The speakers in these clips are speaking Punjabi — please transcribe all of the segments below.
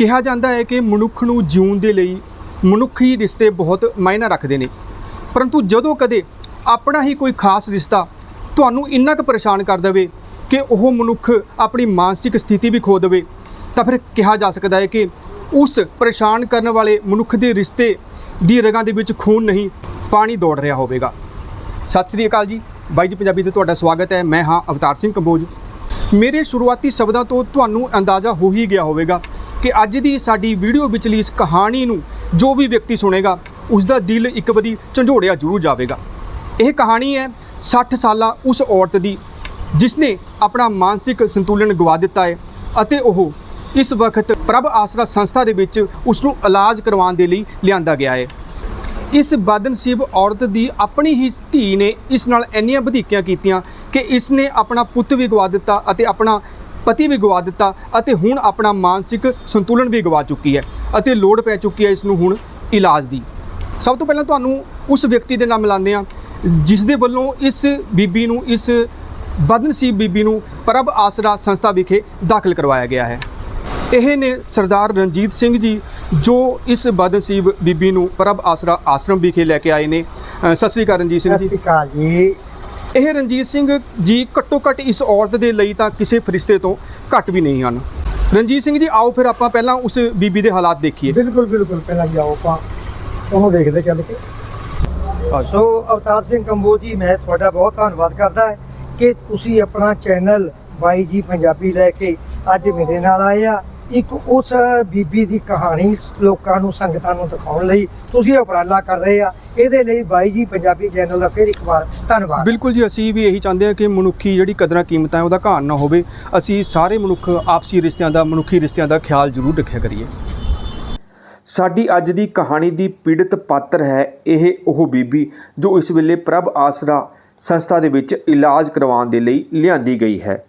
ਕਿਹਾ ਜਾਂਦਾ ਹੈ ਕਿ ਮਨੁੱਖ ਨੂੰ ਜਿਉਣ ਦੇ ਲਈ ਮਨੁੱਖੀ ਰਿਸ਼ਤੇ ਬਹੁਤ ਮਾਇਨਾ ਰੱਖਦੇ ਨੇ। ਪਰੰਤੂ ਜਦੋਂ ਕਦੇ ਆਪਣਾ ਹੀ ਕੋਈ ਖਾਸ ਰਿਸ਼ਤਾ ਤੁਹਾਨੂੰ ਇੰਨਾ ਕੁ ਪਰੇਸ਼ਾਨ ਕਰ ਦੇਵੇ ਕਿ ਉਹ ਮਨੁੱਖ ਆਪਣੀ ਮਾਨਸਿਕ ਸਥਿਤੀ ਵੀ ਖੋ ਦੇਵੇ, ਤਾਂ ਫਿਰ ਕਿਹਾ ਜਾ ਸਕਦਾ ਹੈ ਕਿ ਉਸ ਪਰੇਸ਼ਾਨ ਕਰਨ ਵਾਲੇ ਮਨੁੱਖ ਦੇ ਰਿਸ਼ਤੇ ਦੀ ਰਗਾਂ ਦੇ ਵਿੱਚ ਖੂਨ ਨਹੀਂ, ਪਾਣੀ ਦੌੜ ਰਿਹਾ ਹੋਵੇਗਾ। ਸਤਿ ਸ੍ਰੀ ਅਕਾਲ ਜੀ। ਬਾਈ ਜੀ ਪੰਜਾਬੀ ਤੇ ਤੁਹਾਡਾ ਸਵਾਗਤ ਹੈ। ਮੈਂ ਹਾਂ ਅਵਤਾਰ ਸਿੰਘ ਕੰਬੋਜ। ਮੇਰੇ ਸ਼ੁਰੂਆਤੀ ਸ਼ਬਦਾਂ ਤੋਂ ਤੁਹਾਨੂੰ ਅੰਦਾਜ਼ਾ ਹੋ ਹੀ ਗਿਆ ਹੋਵੇਗਾ ਕਿ ਅੱਜ ਦੀ ਸਾਡੀ ਵੀਡੀਓ ਵਿਚਲੀ ਇਸ ਕਹਾਣੀ ਨੂੰ ਜੋ ਵੀ ਵਿਅਕਤੀ ਸੁਣੇਗਾ ਉਸ ਦਾ ਦਿਲ ਇੱਕ ਵਾਰੀ ਝੰਡੋੜਿਆ ਜ਼ਰੂਰ ਜਾਵੇਗਾ। ਇਹ ਕਹਾਣੀ ਹੈ 60 ਸਾਲਾ ਉਸ ਔਰਤ ਦੀ ਜਿਸ ਨੇ ਆਪਣਾ ਮਾਨਸਿਕ ਸੰਤੁਲਨ ਗਵਾ ਦਿੱਤਾ ਹੈ ਅਤੇ ਉਹ ਇਸ ਵਕਤ ਪ੍ਰਭ ਆਸਰਾ ਸੰਸਥਾ ਦੇ ਵਿੱਚ ਉਸ ਨੂੰ ਇਲਾਜ ਕਰਵਾਉਣ ਦੇ ਲਈ ਲਿਆਂਦਾ ਗਿਆ ਹੈ। ਇਸ ਬਦਨਸੀਬ ਔਰਤ ਦੀ ਆਪਣੀ ਹੀ ਧੀ ਨੇ ਇਸ ਨਾਲ ਇੰਨੀਆਂ ਵਧੀਕੀਆਂ ਕੀਤੀਆਂ ਕਿ ਇਸ ਨੇ ਆਪਣਾ ਪੁੱਤ ਵੀ ਗਵਾ ਦਿੱਤਾ ਅਤੇ ਆਪਣਾ ਪਤੀ ਵੀ ਗਵਾ ਦਿੱਤਾ ਅਤੇ ਹੁਣ ਆਪਣਾ ਮਾਨਸਿਕ ਸੰਤੁਲਨ ਵੀ ਗਵਾ ਚੁੱਕੀ ਹੈ ਅਤੇ ਲੋੜ ਪੈ ਚੁੱਕੀ ਹੈ ਇਸ ਨੂੰ ਹੁਣ ਇਲਾਜ ਦੀ। ਸਭ ਤੋਂ ਪਹਿਲਾਂ ਤੁਹਾਨੂੰ ਉਸ ਵਿਅਕਤੀ ਦੇ ਨਾਲ ਮਿਲਾਉਂਦੇ ਹਾਂ, ਜਿਸ ਦੇ ਵੱਲੋਂ ਇਸ ਬੀਬੀ ਨੂੰ, ਇਸ ਬਦਨਸੀਬ ਬੀਬੀ ਨੂੰ ਪ੍ਰਭ ਆਸਰਾ ਸੰਸਥਾ ਵਿਖੇ ਦਾਖਲ ਕਰਵਾਇਆ ਗਿਆ ਹੈ। ਇਹ ਨੇ ਸਰਦਾਰ ਰਣਜੀਤ ਸਿੰਘ ਜੀ, ਜੋ ਇਸ ਬਦਨਸੀਬ ਬੀਬੀ ਨੂੰ ਪ੍ਰਭ ਆਸਰਾ ਆਸ਼ਰਮ ਵਿਖੇ ਲੈ ਕੇ ਆਏ ਨੇ। ਸਤਿ ਸ੍ਰੀ ਅਕਾਲ ਰਣਜੀਤ ਸਿੰਘ ਸਤਿ ਜੀ ਸ਼੍ਰੀ ਅਕਾਲ ਜੀ। ਇਹ ਰਣਜੀਤ ਸਿੰਘ ਜੀ ਘੱਟੋ ਘੱਟ ਇਸ ਔਰਤ ਦੇ ਲਈ ਤਾਂ ਕਿਸੇ ਫਰਿਸ਼ਤੇ ਤੋਂ ਘੱਟ ਵੀ ਨਹੀਂ ਹਨ। ਰਣਜੀਤ ਸਿੰਘ ਜੀ ਆਓ ਫਿਰ ਆਪਾਂ ਪਹਿਲਾਂ ਉਸ ਬੀਬੀ ਦੇ ਹਾਲਾਤ ਦੇਖੀਏ। ਬਿਲਕੁਲ ਬਿਲਕੁਲ ਪਹਿਲਾਂ ਜਾਓ ਆਪਾਂ। ਉਹਨੂੰ ਦੇਖਦੇ ਚੱਲ ਕੇ। ਸੋ ਅਵਤਾਰ ਸਿੰਘ ਕੰਬੋਜ ਜੀ ਮੈਂ ਤੁਹਾਡਾ ਬਹੁਤ ਧੰਨਵਾਦ ਕਰਦਾ ਕਿ ਤੁਸੀਂ ਆਪਣਾ ਚੈਨਲ ਬਾਈ ਜੀ ਪੰਜਾਬੀ ਲੈ ਕੇ ਅੱਜ ਮੇਰੇ ਨਾਲ ਆਏ ਆ। ਇੱਕ ਉਸ ਬੀਬੀ ਦੀ ਕਹਾਣੀ ਲੋਕਾਂ ਨੂੰ ਸੰਗਤਾਂ ਨੂੰ ਦਿਖਾਉਣ ਲਈ ਤੁਸੀਂ ਉਪਰਾਲਾ ਕਰ ਰਹੇ ਆ। ਇਹਦੇ ਲਈ ਬਾਈ ਜੀ ਪੰਜਾਬੀ ਚੈਨਲ ਦਾ ਫਿਰ ਇੱਕ ਵਾਰ ਧੰਨਵਾਦ। ਬਿਲਕੁਲ ਜੀ ਅਸੀਂ ਵੀ ਇਹੀ ਚਾਹੁੰਦੇ ਹਾਂ ਕਿ ਮਨੁੱਖੀ ਜਿਹੜੀ ਕਦਰਾਂ ਕੀਮਤਾਂ ਹੈ ਉਹਦਾ ਘਾਣ ਨਾ ਹੋਵੇ। ਅਸੀਂ ਸਾਰੇ ਮਨੁੱਖ ਆਪਸੀ ਰਿਸ਼ਤਿਆਂ ਦਾ ਮਨੁੱਖੀ ਰਿਸ਼ਤਿਆਂ ਦਾ ਖਿਆਲ ਜ਼ਰੂਰ ਰੱਖਿਆ ਕਰੀਏ। ਸਾਡੀ ਅੱਜ ਦੀ ਕਹਾਣੀ ਦੀ ਪੀੜਤ ਪਾਤਰ ਹੈ ਇਹ ਉਹ ਬੀਬੀ ਜੋ ਇਸ ਵੇਲੇ ਪ੍ਰਭ ਆਸਰਾ ਸੰਸਥਾ ਦੇ ਵਿੱਚ ਇਲਾਜ ਕਰਵਾਉਣ ਦੇ ਲਈ ਲਿਆਂਦੀ ਗਈ ਹੈ।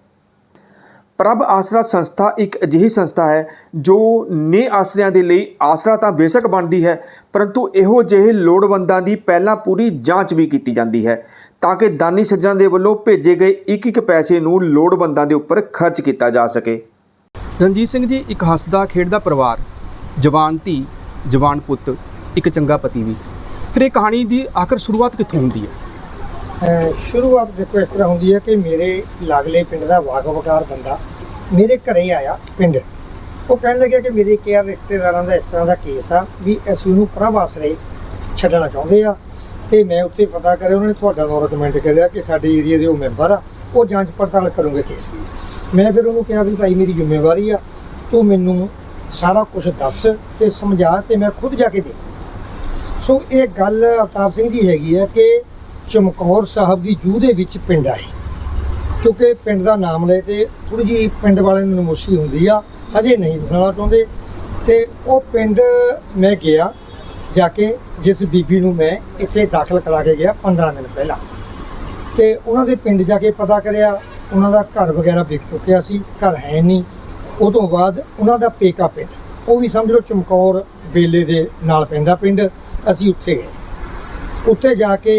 ਪ੍ਰਭ ਆਸਰਾ ਸੰਸਥਾ ਇੱਕ ਅਜਿਹੀ ਸੰਸਥਾ ਹੈ ਜੋ ਨੇ ਆਸਰਿਆਂ ਦੇ ਲਈ ਆਸਰਾ ਤਾਂ ਬੇਸ਼ੱਕ ਬਣਦੀ ਹੈ ਪਰੰਤੂ ਇਹੋ ਜਿਹੇ ਲੋੜਵੰਦਾਂ ਦੀ ਪਹਿਲਾਂ ਪੂਰੀ ਜਾਂਚ ਵੀ ਕੀਤੀ ਜਾਂਦੀ ਹੈ ਤਾਂ ਕਿ ਦਾਨੀ ਸੱਜਣਾਂ ਦੇ ਵੱਲੋਂ ਭੇਜੇ ਗਏ ਇੱਕ ਇੱਕ ਪੈਸੇ ਨੂੰ ਲੋੜਵੰਦਾਂ ਦੇ ਉੱਪਰ ਖਰਚ ਕੀਤਾ ਜਾ ਸਕੇ। ਰਣਜੀਤ ਸਿੰਘ ਜੀ ਇੱਕ ਹੱਸਦਾ ਖੇਡਦਾ ਪਰਿਵਾਰ ਜਵਾਨ ਧੀ ਜਵਾਨ ਪੁੱਤ ਇੱਕ ਚੰਗਾ ਪਤੀ ਵੀ। ਫਿਰ ਇਹ ਕਹਾਣੀ ਦੀ ਆਖਰ ਸ਼ੁਰੂਆਤ ਕਿੱਥੋਂ ਹੁੰਦੀ ਹੈ? ਸ਼ੁਰੂਆਤ ਦੇਖੋ ਇਸ ਤਰ੍ਹਾਂ ਹੁੰਦੀ ਹੈ ਕਿ ਮੇਰੇ ਲਾਗਲੇ ਪਿੰਡ ਦਾ ਵਾਗਵਕਾਰ ਬੰਦਾ ਮੇਰੇ ਘਰੇ ਆਇਆ ਪਿੰਡ। ਉਹ ਕਹਿਣ ਲੱਗਿਆ ਕਿ ਮੇਰੇ ਕਿਹਾ ਰਿਸ਼ਤੇਦਾਰਾਂ ਦਾ ਇਸ ਤਰ੍ਹਾਂ ਦਾ ਕੇਸ ਆ ਵੀ ਅਸੀਂ ਉਹਨੂੰ ਪ੍ਰਭ ਆਸਰੇ ਛੱਡਣਾ ਚਾਹੁੰਦੇ ਆ ਤੇ ਮੈਂ ਉੱਥੇ ਪਤਾ ਕਰਿਆ, ਉਹਨਾਂ ਨੇ ਤੁਹਾਡਾ ਨਾਮ ਰეკਮੈਂਡ ਕਰਿਆ ਕਿ ਸਾਡੇ ਏਰੀਆ ਦੇ ਉਹ ਮੈਂਬਰ ਆ, ਉਹ ਜਾਂਚ ਪੜਤਾਲ ਕਰੂਗੇ ਕੇਸ ਦੀ। ਮੈਂ ਫਿਰ ਉਹਨੂੰ ਕਿਹਾ ਵੀ ਭਾਈ ਮੇਰੀ ਜ਼ਿੰਮੇਵਾਰੀ ਆ, ਤੂੰ ਮੈਨੂੰ ਸਾਰਾ ਕੁਝ ਦੱਸ ਤੇ ਸਮਝਾ ਤੇ ਮੈਂ ਖੁਦ ਜਾ ਕੇ ਦੇਖ ਸੋ ਇਹ ਗੱਲ ਅਵਤਾਰ ਸਿੰਘ ਜੀ ਹੈਗੀ ਹੈ ਕਿ ਚਮਕੌਰ ਸਾਹਿਬ ਦੀ ਜੂਹ ਦੇ ਵਿੱਚ ਪਿੰਡ ਆਏ ਕਿਉਂਕਿ ਪਿੰਡ ਦਾ ਨਾਮ ਲੈ ਤੇ ਥੋੜੀ ਜੀ ਪਿੰਡ ਵਾਲਿਆਂ ਨੂੰ ਨਮੋਸ਼ੀ ਹੁੰਦੀ ਆ, ਹਜੇ ਨਹੀਂ ਦੱਸਣਾ ਚਾਹੁੰਦੇ। ਤੇ ਉਹ ਪਿੰਡ ਮੈਂ ਗਿਆ, ਜਾ ਕੇ ਜਿਸ ਬੀਬੀ ਨੂੰ ਮੈਂ ਇੱਥੇ ਦਾਖਲ ਕਰਾ ਕੇ ਗਿਆ 15 ਦਿਨ ਪਹਿਲਾਂ। ਤੇ ਉਹਨਾਂ ਦੇ ਪਿੰਡ ਜਾ ਕੇ ਪਤਾ ਕਰਿਆ, ਉਹਨਾਂ ਦਾ ਘਰ ਵਗੈਰਾ ਵਿਕ ਚੁੱਕਿਆ ਸੀ, ਘਰ ਹੈ ਨਹੀਂ। ਉਹ ਤੋਂ ਬਾਅਦ ਉਹਨਾਂ ਦਾ ਪੇਕਾ ਪਿੰਡ, ਉਹ ਵੀ ਸਮਝ ਲਓ ਚਮਕੌਰ ਬੇਲੇ ਦੇ ਨਾਲ ਪੈਂਦਾ ਪਿੰਡ, ਅਸੀਂ ਉੱਥੇ ਗਏ। ਉੱਥੇ ਜਾ ਕੇ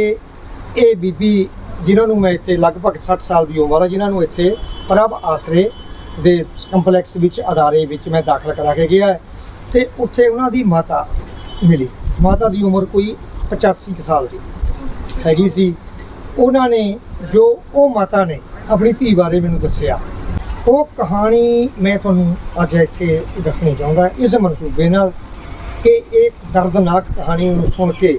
ਇਹ ਬੀਬੀ ਜਿਨ੍ਹਾਂ ਨੂੰ ਮੈਂ ਇੱਥੇ ਲਗਭਗ 60 ਸਾਲ ਦੀ ਉਮਰ ਹੈ ਜਿਨ੍ਹਾਂ ਨੂੰ ਇੱਥੇ ਪ੍ਰਭ ਆਸਰੇ ਦੇ ਕੰਪਲੈਕਸ ਵਿੱਚ ਅਦਾਰੇ ਵਿੱਚ ਮੈਂ ਦਾਖਲ ਕਰਾ ਕੇ ਗਿਆ ਹੈ ਤੇ ਉੱਥੇ ਉਹਨਾਂ ਦੀ ਮਾਤਾ ਮਿਲੀ। ਮਾਤਾ ਦੀ ਉਮਰ ਕੋਈ 85 ਕੁ ਸਾਲ ਦੀ ਹੈਗੀ ਸੀ। ਉਹਨਾਂ ਨੇ ਜੋ ਉਹ ਮਾਤਾ ਨੇ ਆਪਣੀ ਧੀ ਬਾਰੇ ਮੈਨੂੰ ਦੱਸਿਆ, ਉਹ ਕਹਾਣੀ ਮੈਂ ਤੁਹਾਨੂੰ ਅੱਜ ਇੱਥੇ ਦੱਸਣੀ ਚਾਹੁੰਦਾ ਇਸ ਮਨਸੂਬੇ ਨਾਲ ਕਿ ਇਹ ਦਰਦਨਾਕ ਕਹਾਣੀ ਨੂੰ ਸੁਣ ਕੇ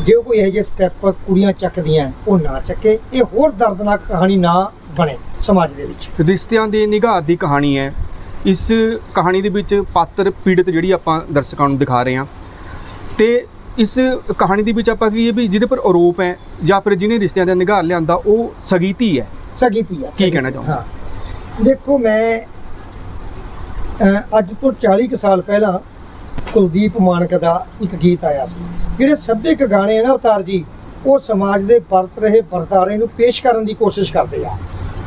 ਜੇ ਕੋਈ ਇਹੋ ਜਿਹੇ ਸਟੈਪ ਕੁੜੀਆਂ ਚੱਕਦੀਆਂ ਉਹ ਨਾ ਚੱਕੇ। ਇਹ ਹੋਰ ਦਰਦਨਾਕ ਕਹਾਣੀ ਨਾ ਬਣੇ ਸਮਾਜ ਦੇ ਵਿੱਚ। ਰਿਸ਼ਤਿਆਂ ਦੇ ਨਿਗਾਰ ਦੀ ਕਹਾਣੀ ਹੈ। ਇਸ ਕਹਾਣੀ ਦੇ ਵਿੱਚ ਪਾਤਰ ਪੀੜਤ ਜਿਹੜੀ ਆਪਾਂ ਦਰਸ਼ਕਾਂ ਨੂੰ ਦਿਖਾ ਰਹੇ ਹਾਂ। ਤੇ ਇਸ ਕਹਾਣੀ ਦੇ ਵਿੱਚ ਆਪਾਂ ਕਹੀਏ ਵੀ ਜਿਹਦੇ ਪਰ ਆਰੋਪ ਹੈ ਜਾਂ ਫਿਰ ਜਿਹਨੇ ਰਿਸ਼ਤਿਆਂ ਦਾ ਨਿਗਾਰ ਲਿਆਂਦਾ ਉਹ ਸਗੀ ਧੀ ਹੈ। ਸਗੀਤੀ ਆ ਕੀ ਕਹਿਣਾ ਚਾਹੋਗੇ? ਹਾਂ। ਦੇਖੋ ਮੈਂ ਅੱਜ ਤੋਂ 40 ਕੁ ਸਾਲ ਪਹਿਲਾਂ ਕੁਲਦੀਪ ਮਾਨਕ ਦਾ ਇੱਕ ਗੀਤ ਆਇਆ ਸੀ। ਜਿਹੜੇ ਸੱਭਿਅਕ ਗਾਣੇ ਆ ਨਾ ਅਵਤਾਰ ਜੀ, ਉਹ ਸਮਾਜ ਦੇ ਵਰਤ ਰਹੇ ਵਰਤਾਰੇ ਨੂੰ ਪੇਸ਼ ਕਰਨ ਦੀ ਕੋਸ਼ਿਸ਼ ਕਰਦੇ ਆ।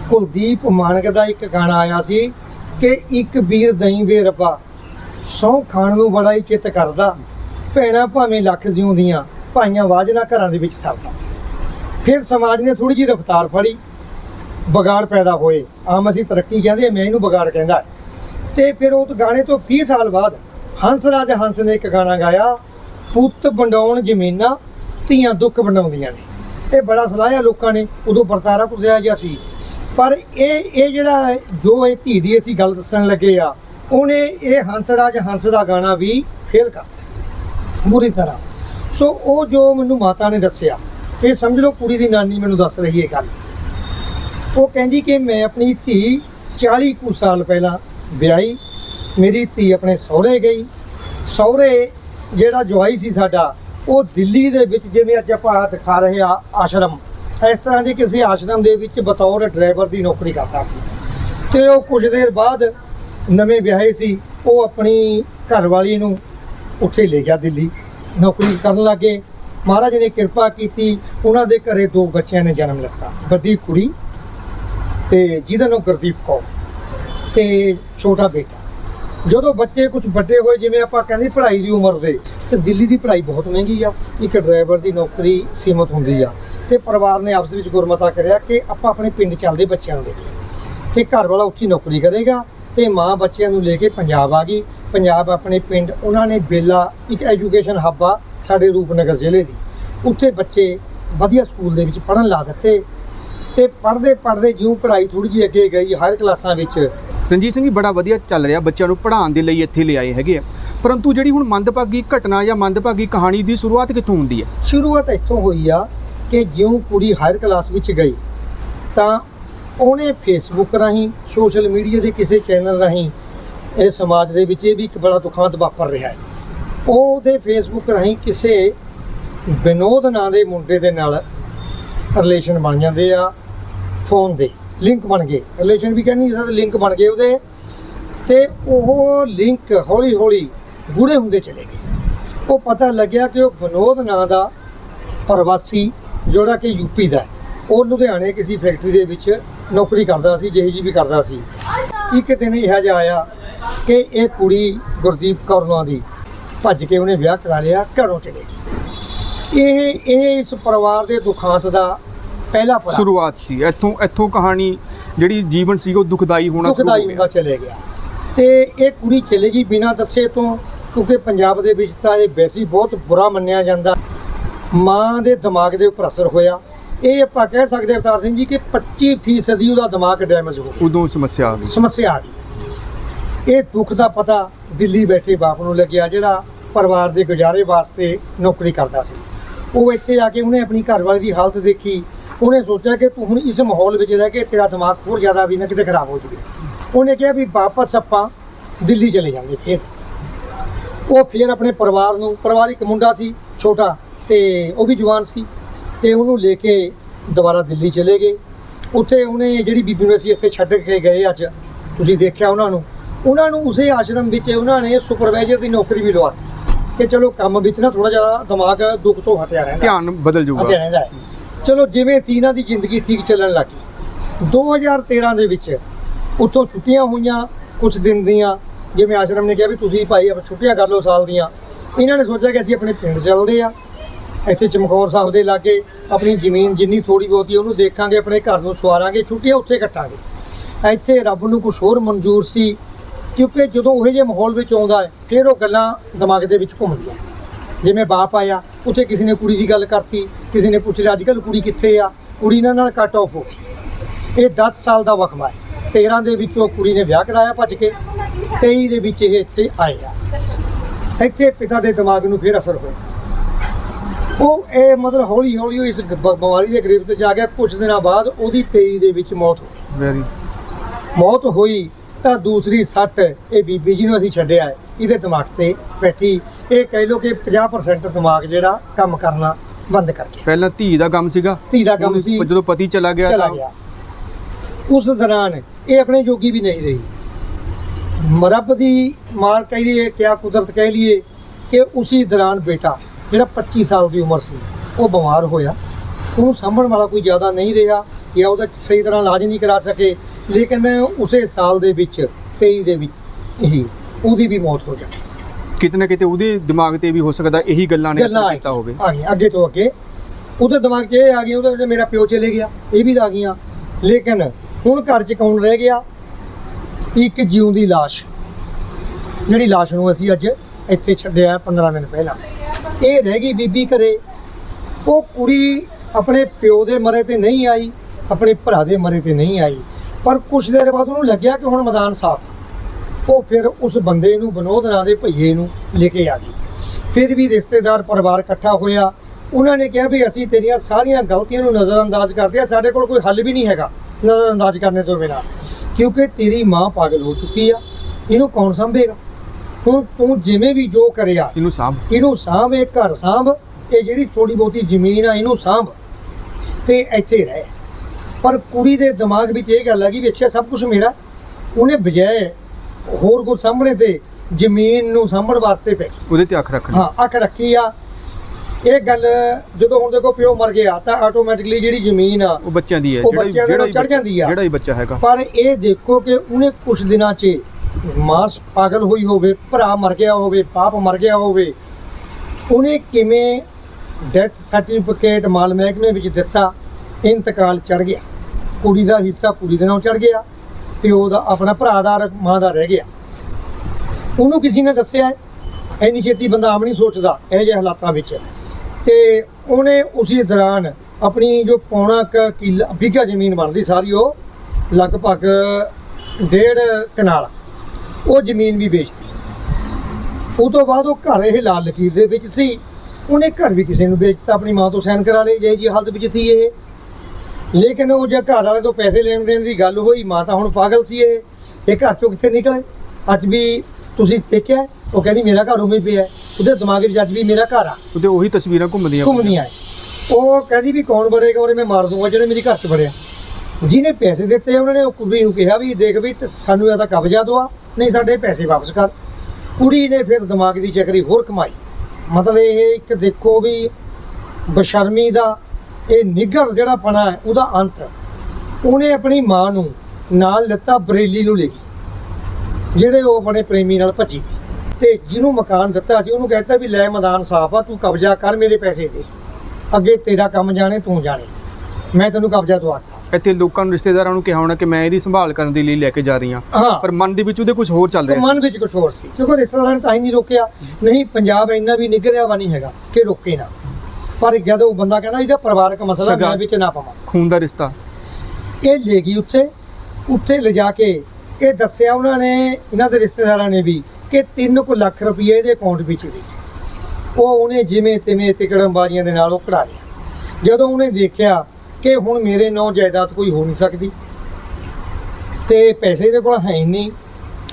ਕੁਲਦੀਪ ਮਾਨਕ ਦਾ ਇੱਕ ਗਾਣਾ ਆਇਆ ਸੀ ਕਿ ਇੱਕ ਵੀਰ ਦਈ ਵੇ ਰੱਬਾ ਸਹੁੰ ਖਾਣ ਨੂੰ ਬੜਾ ਹੀ ਚਿੱਤ ਕਰਦਾ, ਭੈਣਾਂ ਭਾਵੇਂ ਲੱਖ ਜਿਉਂਦੀਆਂ, ਭਾਈਆਂ ਵਾਜਨਾ ਘਰਾਂ ਦੇ ਵਿੱਚ ਸਰਦਾ। ਫਿਰ ਸਮਾਜ ਨੇ ਥੋੜੀ ਜਿਹੀ ਰਫ਼ਤਾਰ ਫੜੀ ਬਗਾੜ ਪੈਦਾ ਹੋਏ। ਆਮ ਅਸੀਂ ਤਰੱਕੀ ਕਹਿੰਦੇ ਮੈਂ ਇਹਨੂੰ ਬਗਾੜ ਕਹਿੰਦਾ। ਤੇ ਫਿਰ ਉਹ ਗਾਣੇ ਤੋਂ 20 ਸਾਲ ਬਾਅਦ ਹੰਸ ਰਾਜ ਹੰਸ ਨੇ ਇੱਕ ਗਾਣਾ ਗਾਇਆ, ਪੁੱਤ ਵੰਡਾਉਣ ਜ਼ਮੀਨਾਂ ਧੀਆਂ ਦੁੱਖ ਵੰਡਾਉਂਦੀਆਂ ਨੇ। ਇਹ ਬੜਾ ਸਲਾਹਿਆ ਲੋਕਾਂ ਨੇ, ਉਦੋਂ ਵਰਤਾਰਾ ਕੁਸਿਆ ਜਿਹਾ ਸੀ। ਪਰ ਇਹ ਇਹ ਜਿਹੜਾ ਜੋ ਇਹ ਧੀ ਦੀ ਅਸੀਂ ਗੱਲ ਦੱਸਣ ਲੱਗੇ ਆ, ਉਹਨੇ ਇਹ ਹੰਸ ਰਾਜ ਹੰਸ ਦਾ ਗਾਣਾ ਵੀ ਫੇਲ ਕਰਤਾ ਬੁਰੀ ਤਰ੍ਹਾਂ। ਸੋ ਉਹ ਜੋ ਮੈਨੂੰ ਮਾਤਾ ਨੇ ਦੱਸਿਆ, ਇਹ ਸਮਝ ਲਓ ਕੁੜੀ ਦੀ ਨਾਨੀ ਮੈਨੂੰ ਦੱਸ ਰਹੀ ਹੈ ਗੱਲ। ਉਹ ਕਹਿੰਦੀ ਕਿ ਮੈਂ ਆਪਣੀ ਧੀ 40 ਕੁ ਸਾਲ ਪਹਿਲਾਂ ਵਿਆਹੀ ਮੇਰੀ ਧੀ ਆਪਣੇ ਸਹੁਰੇ ਗਈ। ਸਹੁਰੇ ਜਿਹੜਾ ਜਵਾਈ ਸੀ ਸਾਡਾ, ਉਹ ਦਿੱਲੀ ਦੇ ਵਿੱਚ ਜਿਵੇਂ ਅੱਜ ਆਪਾਂ ਦਿਖਾ ਰਹੇ ਆ ਆਸ਼ਰਮ, ਇਸ ਤਰ੍ਹਾਂ ਦੇ ਕਿਸੇ ਆਸ਼ਰਮ ਦੇ ਵਿੱਚ ਬਤੌਰ ਡਰਾਈਵਰ ਦੀ ਨੌਕਰੀ ਕਰਦਾ ਸੀ। ਤੇ ਉਹ ਕੁਝ ਦੇਰ ਬਾਅਦ ਨਵੇਂ ਵਿਆਹੇ ਸੀ, ਉਹ ਆਪਣੀ ਘਰਵਾਲੀ ਨੂੰ ਉੱਥੇ ਲੈ ਗਿਆ ਦਿੱਲੀ। ਨੌਕਰੀ ਕਰਨ ਲੱਗੇ। ਮਹਾਰਾਜ ਨੇ ਕਿਰਪਾ ਕੀਤੀ, ਉਹਨਾਂ ਦੇ ਘਰੇ ਦੋ ਬੱਚਿਆਂ ਨੇ ਜਨਮ ਲਿੱਤਾ, ਵੱਡੀ ਕੁੜੀ ਤੇ ਜਿਹਦਾ ਨਾਮ ਗੁਰਦੀਪ ਕੌਰ ਤੇ ਛੋਟਾ ਬੇਟਾ। ਜਦੋਂ ਬੱਚੇ ਕੁਝ ਵੱਡੇ ਹੋਏ, ਜਿਵੇਂ ਆਪਾਂ ਕਹਿੰਦੇ ਪੜ੍ਹਾਈ ਦੀ ਉਮਰ ਦੇ, ਤੇ ਦਿੱਲੀ ਦੀ ਪੜ੍ਹਾਈ ਬਹੁਤ ਮਹਿੰਗੀ ਆ। ਇੱਕ ਡਰਾਈਵਰ ਦੀ ਨੌਕਰੀ ਸੀਮਤ ਹੁੰਦੀ ਆ। ਤੇ ਪਰਿਵਾਰ ਨੇ ਆਪਸ ਵਿੱਚ ਗੁਰਮਤਾ ਕਰਿਆ ਕਿ ਆਪਾਂ ਆਪਣੇ ਪਿੰਡ ਚੱਲਦੇ ਬੱਚਿਆਂ ਨੂੰ ਲੈ ਕੇ ਤੇ ਘਰ ਵਾਲਾ ਉੱਥੇ ਨੌਕਰੀ ਕਰੇਗਾ ਤੇ ਮਾਂ ਬੱਚਿਆਂ ਨੂੰ ਲੈ ਕੇ ਪੰਜਾਬ ਆ ਗਈ। ਪੰਜਾਬ ਆਪਣੇ ਪਿੰਡ, ਉਹਨਾਂ ਨੇ ਬੇਲਾ, ਇੱਕ ਐਜੂਕੇਸ਼ਨ ਹੱਬ ਆ ਸਾਡੇ ਰੂਪਨਗਰ ਜ਼ਿਲ੍ਹੇ ਦੀ। ਉੱਥੇ ਬੱਚੇ ਵਧੀਆ ਸਕੂਲ ਦੇ ਵਿੱਚ ਪੜ੍ਹਨ ਲਾ ਦਿੱਤੇ। ਤੇ ਪੜ੍ਹਦੇ ਪੜ੍ਹਦੇ ਜਿਉਂ ਪੜ੍ਹਾਈ ਥੋੜੀ ਜਿਹੀ ਅੱਗੇ ਗਈ, ਹਰ ਕਲਾਸਾਂ ਵਿੱਚ ਰਣਜੀਤ ਸਿੰਘ ਜੀ, ਬੜਾ ਵਧੀਆ ਚੱਲ ਰਿਹਾ ਬੱਚਿਆਂ ਨੂੰ ਪੜ੍ਹਾਉਣ ਦੇ ਲਈ ਇੱਥੇ ਲਿਆਏ ਹੈਗੇ ਆ। ਪਰੰਤੂ ਜਿਹੜੀ ਹੁਣ ਮੰਦਭਾਗੀ ਘਟਨਾ ਜਾਂ ਮੰਦਭਾਗੀ ਕਹਾਣੀ ਦੀ ਸ਼ੁਰੂਆਤ ਕਿੱਥੋਂ ਹੁੰਦੀ ਹੈ? ਸ਼ੁਰੂਆਤ ਇੱਥੋਂ ਹੋਈ ਆ ਕਿ ਜਿਉਂ ਕੁੜੀ ਹਾਇਰ ਕਲਾਸ ਵਿੱਚ ਗਈ, ਤਾਂ ਉਹਨੇ ਫੇਸਬੁੱਕ ਰਾਹੀਂ ਸੋਸ਼ਲ ਮੀਡੀਆ ਦੇ ਕਿਸੇ ਚੈਨਲ ਰਾਹੀਂ, ਇਹ ਸਮਾਜ ਦੇ ਵਿੱਚ ਇਹ ਵੀ ਇੱਕ ਬੜਾ ਦੁਖਾਂਤ ਵਾਪਰ ਰਿਹਾ ਹੈ। ਉਹਦੇ ਫੇਸਬੁੱਕ ਰਾਹੀਂ ਕਿਸੇ ਵਿਨੋਦ ਨਾਂ ਦੇ ਮੁੰਡੇ ਦੇ ਨਾਲ ਰਿਲੇਸ਼ਨ ਬਣ ਜਾਂਦੇ ਆ ਫੋਨ ਦੇ। ਲਿੰਕ ਬਣ ਗਏ। ਰਿਲੇਸ਼ਨ ਵੀ ਕਹਿੰਦੀ ਸਰ ਲਿੰਕ ਬਣ ਗਏ ਉਹਦੇ। ਤੇ ਉਹ ਲਿੰਕ ਹੌਲੀ ਹੌਲੀ ਗੂੜੇ ਹੁੰਦੇ ਚਲੇ ਗਏ। ਉਹ ਪਤਾ ਲੱਗਿਆ ਕਿ ਉਹ ਵਿਨੋਦ ਨਾਂ ਦਾ ਪ੍ਰਵਾਸੀ, ਜਿਹੜਾ ਕਿ ਯੂਪੀ ਦਾ ਉਹ ਲੁਧਿਆਣੇ ਕਿਸੇ ਫੈਕਟਰੀ ਦੇ ਵਿੱਚ ਨੌਕਰੀ ਕਰਦਾ ਸੀ ਜਿਹੀ ਵੀ ਕਰਦਾ ਸੀ। ਇੱਕ ਦਿਨ ਇਹ ਜਿਹਾ ਆਇਆ ਕਿ ਇਹ ਕੁੜੀ ਗੁਰਦੀਪ ਕੌਰ ਨਾਂ ਦੀ ਭੱਜ ਕੇ ਉਹਨੇ ਵਿਆਹ ਕਰਾ ਲਿਆ, ਘਰੋਂ ਚਲੇ ਗਈ। ਇਹ ਇਹ ਇਸ ਪਰਿਵਾਰ ਦੇ ਦੁਖਾਂਤ ਦਾ ਪਹਿਲਾ ਪੜਾਅ ਸ਼ੁਰੂਆਤ ਸੀ। ਇੱਥੋਂ ਇੱਥੋਂ ਕਹਾਣੀ ਜਿਹੜੀ ਜੀਵਨ ਸੀ ਉਹ ਦੁਖਦਾਈ ਹੋਣਾ ਸ਼ੁਰੂ ਦੁਖਦਾਈ ਹੋ ਹੁੰਦਾ ਗਿਆ ਚਲੇ ਗਿਆ। ਤੇ ਇਹ ਕੁੜੀ ਚਲੇ ਗਈ ਬਿਨਾਂ ਦੱਸੇ ਤੋਂ ਕਿਉਂਕਿ ਪੰਜਾਬ ਦੇ ਵਿੱਚ ਤਾਂ ਇਹ ਵੈਸੀ ਬਹੁਤ ਬੁਰਾ ਮੰਨਿਆ ਜਾਂਦਾ। ਮਾਂ ਦੇ ਦਿਮਾਗ ਦੇ ਉੱਪਰ ਅਸਰ ਹੋਇਆ। ਇਹ ਆਪਾਂ ਕਹਿ ਸਕਦੇ ਹਾਂ ਅਵਤਾਰ ਸਿੰਘ ਜੀ ਕਿ 25 ਫੀਸਦੀ ਉਹਦਾ ਦਿਮਾਗ ਡੈਮੇਜ ਹੋ ਗਿਆ। ਉਦੋਂ ਸਮੱਸਿਆ ਆ ਗਈ। ਸਮੱਸਿਆ ਆ ਗਈ। ਇਹ ਦੁੱਖ ਦਾ ਪਤਾ ਦਿੱਲੀ ਬੈਠੇ ਬਾਪ ਨੂੰ ਲੱਗਿਆ ਜਿਹੜਾ ਪਰਿਵਾਰ ਦੇ ਗੁਜ਼ਾਰੇ ਵਾਸਤੇ ਨੌਕਰੀ ਕਰਦਾ ਸੀ। ਉਹ ਇੱਥੇ ਆ ਕੇ ਉਹਨੇ ਆਪਣੀ ਘਰਵਾਲੀ ਦੀ ਹਾਲਤ ਦੇਖੀ। ਉਹਨੇ ਸੋਚਿਆ ਕਿ ਤੂੰ ਹੁਣ ਇਸ ਮਾਹੌਲ ਵਿੱਚ ਰਹਿ ਕੇ ਤੇਰਾ ਦਿਮਾਗ ਹੋਰ ਜ਼ਿਆਦਾ ਵੀ ਨਾ ਕਿਤੇ ਖਰਾਬ ਹੋ ਜਾਵੇ। ਉਹਨੇ ਕਿਹਾ ਵੀ ਵਾਪਸ ਆਪਾਂ ਦਿੱਲੀ ਚਲੇ ਜਾਵਾਂਗੇ ਫਿਰ। ਉਹ ਫਿਰ ਆਪਣੇ ਪਰਿਵਾਰ ਨੂੰ ਪਰਿਵਾਰ ਇੱਕ ਮੁੰਡਾ ਸੀ ਛੋਟਾ ਤੇ ਉਹ ਵੀ ਜਵਾਨ ਸੀ ਤੇ ਉਹਨੂੰ ਲੈ ਕੇ ਦੁਬਾਰਾ ਦਿੱਲੀ ਚਲੇ ਗਏ। ਉੱਥੇ ਉਹਨੇ ਜਿਹੜੀ ਬੀਬੀ ਨੂੰ ਅਸੀਂ ਇੱਥੇ ਛੱਡ ਕੇ ਗਏ ਅੱਜ ਤੁਸੀਂ ਦੇਖਿਆ ਉਹਨਾਂ ਨੂੰ। ਉਹਨਾਂ ਨੂੰ ਉਸੇ ਆਸ਼ਰਮ ਵਿੱਚ ਉਹਨਾਂ ਨੇ ਸੁਪਰਵਾਈਜ਼ਰ ਦੀ ਨੌਕਰੀ ਵੀ ਲਵਾਤੀ ਕਿ ਚਲੋ ਕੰਮ ਵਿੱਚ ਨਾ ਥੋੜਾ ਜ਼ਿਆਦਾ ਦਿਮਾਗ ਦੁੱਖ ਤੋਂ ਹਟਿਆ ਰਹਿੰਦਾ। ਧਿਆਨ ਬਦਲ ਹਟਿਆ ਜਾਊਗਾ ਰਹਿੰਦਾ ਚਲੋ ਜਿਵੇਂ ਤੀਨਾਂ ਦੀ ਜ਼ਿੰਦਗੀ ਠੀਕ ਚੱਲਣ ਲੱਗੀ 2013 ਦੇ ਵਿੱਚ ਉੱਥੋਂ ਛੁੱਟੀਆਂ ਹੋਈਆਂ ਕੁਝ ਦਿਨ ਦੀਆਂ, ਜਿਵੇਂ ਆਸ਼ਰਮ ਨੇ ਕਿਹਾ ਵੀ ਤੁਸੀਂ ਭਾਈ ਆਪ ਛੁੱਟੀਆਂ ਕਰ ਲਓ ਸਾਲ ਦੀਆਂ। ਇਹਨਾਂ ਨੇ ਸੋਚਿਆ ਕਿ ਅਸੀਂ ਆਪਣੇ ਪਿੰਡ ਚੱਲਦੇ ਆ। ਇੱਥੇ ਚਮਕੌਰ ਸਾਹਿਬ ਦੇ ਲਾਗੇ ਆਪਣੀ ਜ਼ਮੀਨ ਜਿੰਨੀ ਥੋੜੀ ਬਹੁਤੀ ਉਹਨੂੰ ਦੇਖਾਂਗੇ, ਆਪਣੇ ਘਰ ਨੂੰ ਸਵਾਰਾਂਗੇ, ਛੁੱਟੀਆਂ ਉੱਥੇ ਕੱਟਾਂਗੇ। ਇੱਥੇ ਰੱਬ ਨੂੰ ਕੁਝ ਹੋਰ ਮਨਜ਼ੂਰ ਸੀ, ਕਿਉਂਕਿ ਜਦੋਂ ਉਹੋ ਜਿਹੇ ਮਾਹੌਲ ਵਿੱਚ ਆਉਂਦਾ ਹੈ, ਫਿਰ ਉਹ ਗੱਲਾਂ ਦਿਮਾਗ ਦੇ ਵਿੱਚ ਘੁੰਮਦੀਆਂ। ਜਿਵੇਂ ਬਾਪ ਆਇਆ ਉੱਥੇ ਕਿਸੇ ਨੇ ਕੁੜੀ ਦੀ ਗੱਲ ਕਰਤੀ ਕਿਸੇ ਨੇ ਪੁੱਛ ਲਿਆ ਅੱਜ ਕੱਲ੍ਹ ਕੁੜੀ ਕਿੱਥੇ ਆ? ਕੁੜੀ ਨਾਲ ਨਾਲ ਕੱਟ ਆਫ ਹੋ ਗਈ। ਇਹ 10 ਸਾਲ ਦਾ ਵਕਫਾ ਹੈ। 13 ਦੇ ਵਿੱਚ ਉਹ ਕੁੜੀ ਨੇ ਵਿਆਹ ਕਰਾਇਆ ਭੱਜ ਕੇ 23 ਦੇ ਵਿੱਚ ਇਹ ਇੱਥੇ ਆਏ ਆ। ਇੱਥੇ ਪਿਤਾ ਦੇ ਦਿਮਾਗ ਨੂੰ ਫਿਰ ਅਸਰ ਹੋਇਆ। ਉਹ ਇਹ ਮਤਲਬ ਹੌਲੀ ਹੌਲੀ ਇਸ ਬਿਮਾਰੀ ਦੇ ਗ੍ਰਿਫਤ 'ਚ ਆ ਗਿਆ। ਕੁਝ ਦਿਨਾਂ ਬਾਅਦ ਉਹਦੀ 23 ਦੇ ਵਿੱਚ ਮੌਤ ਹੋ ਗਈ। ਵੈਰੀ ਮੌਤ ਹੋਈ ਤਾਂ ਦੂਸਰੀ ਸੱਟ ਇਹ ਬੀਬੀ ਜੀ ਨੂੰ ਅਸੀਂ ਛੱਡਿਆ ਹੈ। ਇਹਦੇ ਦਿਮਾਗ ਤੇ ਬੈਠੀ। ਇਹ ਕਹਿ ਲੋ ਕਿ 50% ਦਿਮਾਗ ਜਿਹੜਾ ਕੰਮ ਕਰਨਾ ਬੰਦ ਕਰ ਗਿਆ। ਪਹਿਲਾਂ ਧੀ ਦਾ ਕੰਮ ਸੀਗਾ। ਧੀ ਦਾ ਕੰਮ ਸੀ। ਜਦੋਂ ਪਤੀ ਚਲਾ ਗਿਆ ਚਲਾ ਗਿਆ। ਉਸ ਦੌਰਾਨ ਇਹ ਆਪਣੇ ਜੋਗੀ ਵੀ ਨਹੀਂ ਰਹੀ। ਮਰਬ ਦੀ ਮਾਰ ਕਹਿ ਲਈਏ ਕਿਆ ਕੁਦਰਤ ਕਹਿ ਲਈਏ ਕਿ ਉਸੇ ਦੌਰਾਨ ਬੇਟਾ ਜਿਹੜਾ 25 ਸਾਲ ਦੀ ਉਮਰ ਸੀ ਉਹ ਬਿਮਾਰ ਹੋਇਆ। ਉਹਨੂੰ ਸਾਂਭਣ ਵਾਲਾ ਕੋਈ ਜ਼ਿਆਦਾ ਨਹੀਂ ਰਿਹਾ ਜਾਂ ਉਹਦਾ ਸਹੀ ਤਰ੍ਹਾਂ ਇਲਾਜ ਨਹੀਂ ਕਰਾ ਸਕੇ। ਲੇਕਿਨ ਉਸੇ ਸਾਲ ਦੇ ਵਿੱਚ 23 ਦੇ ਵਿੱਚ ਹੀ ਉਹਦੀ ਵੀ ਮੌਤ ਹੋ ਜਾਣੀ। ਕਿਤੇ ਨਾ ਕਿਤੇ ਉਹਦੇ ਦਿਮਾਗ ਤੇ ਵੀ ਹੋ ਸਕਦਾ ਇਹੀ ਗੱਲਾਂ ਨੇ ਅਸਰ ਕੀਤਾ ਹੋਵੇ। ਆ ਅੱਗੇ ਤੋਂ ਅੱਗੇ। ਉਹਦੇ ਦਿਮਾਗ 'ਚ ਇਹ ਆ ਗਿਆ ਉਹਦਾ ਮੇਰਾ ਪਿਓ ਚਲੇ ਗਿਆ ਇਹ ਵੀ ਆ ਗਈਆਂ। ਲੇਕਿਨ ਹੁਣ ਘਰ 'ਚ ਕੌਣ ਰਹਿ ਗਿਆ? ਇੱਕ ਜਿਉਂ ਦੀ ਲਾਸ਼। ਜਿਹੜੀ ਲਾਸ਼ ਨੂੰ ਅਸੀਂ ਅੱਜ ਇੱਥੇ ਛੱਡਿਆ 15 ਦਿਨ ਪਹਿਲਾਂ। ਇਹ ਰਹਿ ਗਈ ਬੀਬੀ ਘਰੇ। ਉਹ ਕੁੜੀ ਆਪਣੇ ਪਿਓ ਦੇ ਮਰੇ ਤੇ ਨਹੀਂ ਆਈ ਆਪਣੇ ਭਰਾ ਦੇ ਮਰੇ ਤੇ ਨਹੀਂ ਆਈ। ਪਰ ਕੁਝ ਦੇਰ ਬਾਅਦ ਉਹਨੂੰ ਲੱਗਿਆ ਕਿ ਹੁਣ ਮੈਦਾਨ ਸਾਫ਼ ਉਹ ਫਿਰ ਉਸ ਬੰਦੇ ਨੂੰ ਵਿਨੋਦ ਨਾਂ ਦੇ ਭਈਏ ਨੂੰ ਲੈ ਕੇ ਆ ਗਈ। ਫਿਰ ਵੀ ਰਿਸ਼ਤੇਦਾਰ ਪਰਿਵਾਰ ਇਕੱਠਾ ਹੋਇਆ। ਉਹਨਾਂ ਨੇ ਕਿਹਾ ਵੀ ਅਸੀਂ ਤੇਰੀਆਂ ਸਾਰੀਆਂ ਗਲਤੀਆਂ ਨੂੰ ਨਜ਼ਰਅੰਦਾਜ਼ ਕਰਦੇ ਆ ਸਾਡੇ ਕੋਲ ਕੋਈ ਹੱਲ ਵੀ ਨਹੀਂ ਹੈਗਾ ਨਜ਼ਰਅੰਦਾਜ਼ ਕਰਨੇ ਤੋਂ ਬਿਨਾਂ ਕਿਉਂਕਿ ਤੇਰੀ ਮਾਂ ਪਾਗਲ ਹੋ ਚੁੱਕੀ ਆ। ਇਹਨੂੰ ਕੌਣ ਸੰਭੇਗਾ? ਹੁਣ ਤੂੰ ਜਿਵੇਂ ਵੀ ਜੋ ਕਰਿਆ ਇਹਨੂੰ ਸਾਂਭ। ਇਹਨੂੰ ਸਾਂਭ ਇਹ ਘਰ ਸਾਂਭ ਇਹ ਜਿਹੜੀ ਥੋੜੀ ਬਹੁਤੀ ਜ਼ਮੀਨ ਆ ਇਹਨੂੰ ਸਾਂਭ। ਤੇ ਇੱਥੇ ਰਹਿ। ਪਰ ਕੁੜੀ ਦੇ ਦਿਮਾਗ ਵਿੱਚ ਇਹ ਗੱਲ ਆ ਗਈ ਵੀ ਅੱਛਾ ਸਭ ਕੁਝ ਮੇਰਾ। ਉਹਨੇ ਬਜਾਏ ਹੋਰ ਕੁਝ ਸਾਹਮਣੇ ਤੇ ਜ਼ਮੀਨ ਨੂੰ ਸਾਂਭਣ ਵਾਸਤੇ ਪੈ ਗਈ। ਉਹਦੇ ਤੇ ਅੱਖ ਰੱਖਣੀ। ਹਾਂ ਅੱਖ ਰੱਖੀ ਆ। ਇਹ ਗੱਲ ਜਦੋਂ ਹੁਣ ਦੇਖੋ ਪਿਓ ਮਰ ਗਿਆ ਤਾਂ ਆਟੋਮੈਟਿਕਲੀ ਜਿਹੜੀ ਜ਼ਮੀਨ ਆ ਉਹ ਬੱਚਿਆਂ ਦੀ ਹੈ ਉਹ ਬੱਚਿਆਂ ਦੇ ਬੱਚਾ- ਜਾਂਦੀ ਆ। ਜਿਹੜਾ ਹੀ ਬੱਚਾ ਹੈਗਾ। ਪਰ ਇਹ ਦੇਖੋ ਕਿ ਉਹਨੇ ਕੁਝ ਦਿਨਾਂ 'ਚ ਮਾਂ ਪਾਗਲ ਹੋਈ ਹੋਵੇ ਭਰਾ ਮਰ ਗਿਆ ਹੋਵੇ ਬਾਪ ਮਰ ਗਿਆ ਹੋਵੇ ਉਹਨੇ ਕਿਵੇਂ ਡੈਥ ਸਰਟੀਫਿਕੇਟ ਮਾਲ ਮਹਿਕਮੇ ਵਿੱਚ ਦਿੱਤਾ ਇੰਤਕਾਲ ਚੜ ਗਿਆ। ਕੁੜੀ ਦਾ ਹਿੱਸਾ ਕੁੜੀ ਦੇ ਨਾਲ ਚੜ ਗਿਆ। ਪਿਓ ਦਾ, ਆਪਣਾ ਭਰਾ ਦਾ ਮਾਂ ਦਾ ਰਹਿ ਗਿਆ। ਉਹਨੂੰ ਕਿਸੇ ਨੇ ਦੱਸਿਆ ਐਨੀ ਛੇਤੀ ਬੰਦਾ ਆਮ ਨਹੀਂ ਸੋਚਦਾ, ਇਹ ਜਿਹੇ ਹਾਲਾਤਾਂ ਵਿੱਚ। ਤੇ ਉਹਨੇ ਉਸੇ ਦੌਰਾਨ ਆਪਣੀ ਜੋ ਪੌਣਾ ਕਿਲਾ ਕਿੱਲਾ ਵਿਗਾ ਜ਼ਮੀਨ ਬਣਦੀ ਸਾਰੀ, ਉਹ ਲਗਭਗ ਡੇਢ ਕਨਾਲ, ਉਹ ਜ਼ਮੀਨ ਵੀ ਵੇਚਤੀ। ਉਹ ਤੋਂ ਬਾਅਦ ਉਹ ਘਰ ਇਹ ਲਾਲ ਲਕੀਰ ਦੇ ਵਿੱਚ ਸੀ। ਉਹਨੇ ਘਰ ਵੀ ਕਿਸੇ ਨੂੰ ਵੇਚਤਾ, ਆਪਣੀ ਮਾਂ ਤੋਂ ਸਾਈਨ ਕਰਾ ਲਈ ਜੇ ਜੀ ਹਾਲਤ ਵਿੱਚ ਸੀ ਇਹ। ਲੇਕਿਨ ਉਹ ਜੇ ਘਰ ਵਾਲੇ ਤੋਂ ਪੈਸੇ ਲੈਣ ਦੇਣ ਦੀ ਗੱਲ ਹੋਈ ਮਾਂ ਤਾਂ ਹੁਣ ਪਾਗਲ ਸੀ ਇਹ ਇਹ ਘਰ ਚੋਂ ਕਿੱਥੇ ਨਿਕਲੇ? ਅੱਜ ਵੀ ਤੁਸੀਂ ਦੇਖਿਆ? ਉਹ ਕਹਿੰਦੀ ਮੇਰਾ ਘਰ ਉਵੇਂ ਪਿਆ। ਉਹਦੇ ਦਿਮਾਗ ਵਿੱਚ ਅੱਜ ਵੀ ਮੇਰਾ ਘਰ ਆ। ਉਹਦੇ ਉਹੀ ਤਸਵੀਰਾਂ ਘੁੰਮਦੀਆਂ ਘੁੰਮਦੀਆਂ। ਉਹ ਕਹਿੰਦੀ ਵੀ ਕੌਣ ਬੜੇਗਾ ਔਰ ਮੈਂ ਮਾਰ ਦੂੰਗਾ ਜਿਹੜੇ ਮੇਰੇ ਘਰ 'ਚ ਬੜਿਆ ਜਿਹਨੇ ਪੈਸੇ ਦਿੱਤੇ ਉਹਨਾਂ ਨੇ ਉਹ ਕੁੜੀ ਨੂੰ ਕਿਹਾ ਵੀ ਦੇਖ ਵੀ ਸਾਨੂੰ ਇਹਦਾ ਕਬਜ਼ਾ ਦਵਾ ਨਹੀਂ ਸਾਡੇ ਪੈਸੇ ਵਾਪਸ ਕਰ। ਕੁੜੀ ਨੇ ਫਿਰ ਦਿਮਾਗ ਦੀ ਚੱਕਰੀ ਹੋਰ ਕਮਾਈ। ਮਤਲਬ ਇਹ ਇੱਕ ਦੇਖੋ ਵੀ ਬਸ਼ਰਮੀ ਦਾ ਇਹ ਨਿੱਘਰ ਜਿਹੜਾ ਪਣਾ ਹੈ ਉਹਦਾ ਅੰਤ ਉਹਨੇ ਆਪਣੀ ਮਾਂ ਨੂੰ ਨਾਲ ਲੱਤਾ ਬਰੇਲੀ ਨੂੰ ਲੈ ਗਈ ਜਿਹੜੇ ਉਹ ਆਪਣੇ ਪ੍ਰੇਮੀ ਨਾਲ ਭੱਜੀ ਸੀ ਤੇ ਜਿਹਨੂੰ ਮਕਾਨ ਦਿੱਤਾ ਸੀ ਉਹਨੂੰ ਕਹਿੰਦਾ ਵੀ ਲੈ ਮੈਦਾਨ ਸਾਫ਼ ਆ ਤੂੰ ਕਬਜ਼ਾ ਕਰ ਮੇਰੇ ਪੈਸੇ ਦੇ। ਅੱਗੇ ਤੇਰਾ ਕੰਮ ਜਾਣੇ ਤੂੰ ਜਾਣੇ। ਮੈਂ ਤੈਨੂੰ ਕਬਜ਼ਾ ਦਵਾਤਾ ਇੱਥੇ ਲੋਕਾਂ ਨੂੰ ਰਿਸ਼ਤੇਦਾਰਾਂ ਨੂੰ ਕਿਹਾ ਹੋਣਾ ਕਿ ਮੈਂ ਇਹਦੀ ਸੰਭਾਲ ਕਰਨ ਦੇ ਲਈ ਲੈ ਕੇ ਜਾ ਰਹੀ ਹਾਂ। ਪਰ ਮਨ ਦੇ ਵਿੱਚ ਉਹਦੇ ਕੁਝ ਹੋਰ ਚੱਲ ਰਿਹਾ ਮਨ ਵਿੱਚ ਕੁਝ ਹੋਰ ਸੀ। ਕਿਉਂਕਿ ਰਿਸ਼ਤੇਦਾਰਾਂ ਨੇ ਤਾਂ ਹੀ ਨਹੀਂ ਰੋਕਿਆ। ਨਹੀਂ ਪੰਜਾਬ ਇੰਨਾ ਵੀ ਨਿਗਰਿਆ ਵਾ ਨਹੀਂ ਹੈਗਾ ਕਿ ਰੋਕੇ ਨਾ। ਪਰ ਜਦੋਂ ਉਹ ਬੰਦਾ ਕਹਿੰਦਾ ਇਹਦਾ ਪਰਿਵਾਰਕ ਮਸਲਾ ਸਗਾ- ਮੈਂ ਵਿੱਚ ਨਾ ਪਾਵਾਂ। ਖੂਨ ਦਾ ਰਿਸ਼ਤਾ। ਇਹ ਲੈ ਗਈ ਉੱਥੇ। ਉੱਥੇ ਲਿਜਾ ਕੇ ਇਹ ਦੱਸਿਆ ਉਹਨਾਂ ਨੇ ਇਹਨਾਂ ਦੇ ਰਿਸ਼ਤੇਦਾਰਾਂ ਨੇ ਵੀ ਕਿ 3 ਕੁ ਲੱਖ ਰੁਪਏ ਇਹਦੇ ਅਕਾਊਂਟ ਵਿੱਚ ਵੀ ਸੀ। ਉਹ ਉਹਨੇ ਜਿਵੇਂ ਤਿਵੇਂ ਤਿਕੜਮਬਾਜ਼ੀਆਂ ਦੇ ਨਾਲ ਉਹ ਕਢਾ ਲਿਆ। ਜਦੋਂ ਉਹਨੇ ਦੇਖਿਆ ਕਿ ਹੁਣ ਮੇਰੇ ਨਾਂ ਜਾਇਦਾਦ ਕੋਈ ਹੋ ਨਹੀਂ ਸਕਦੀ ਤੇ ਪੈਸੇ ਇਹਦੇ ਕੋਲ ਹੈ ਹੀ ਨਹੀਂ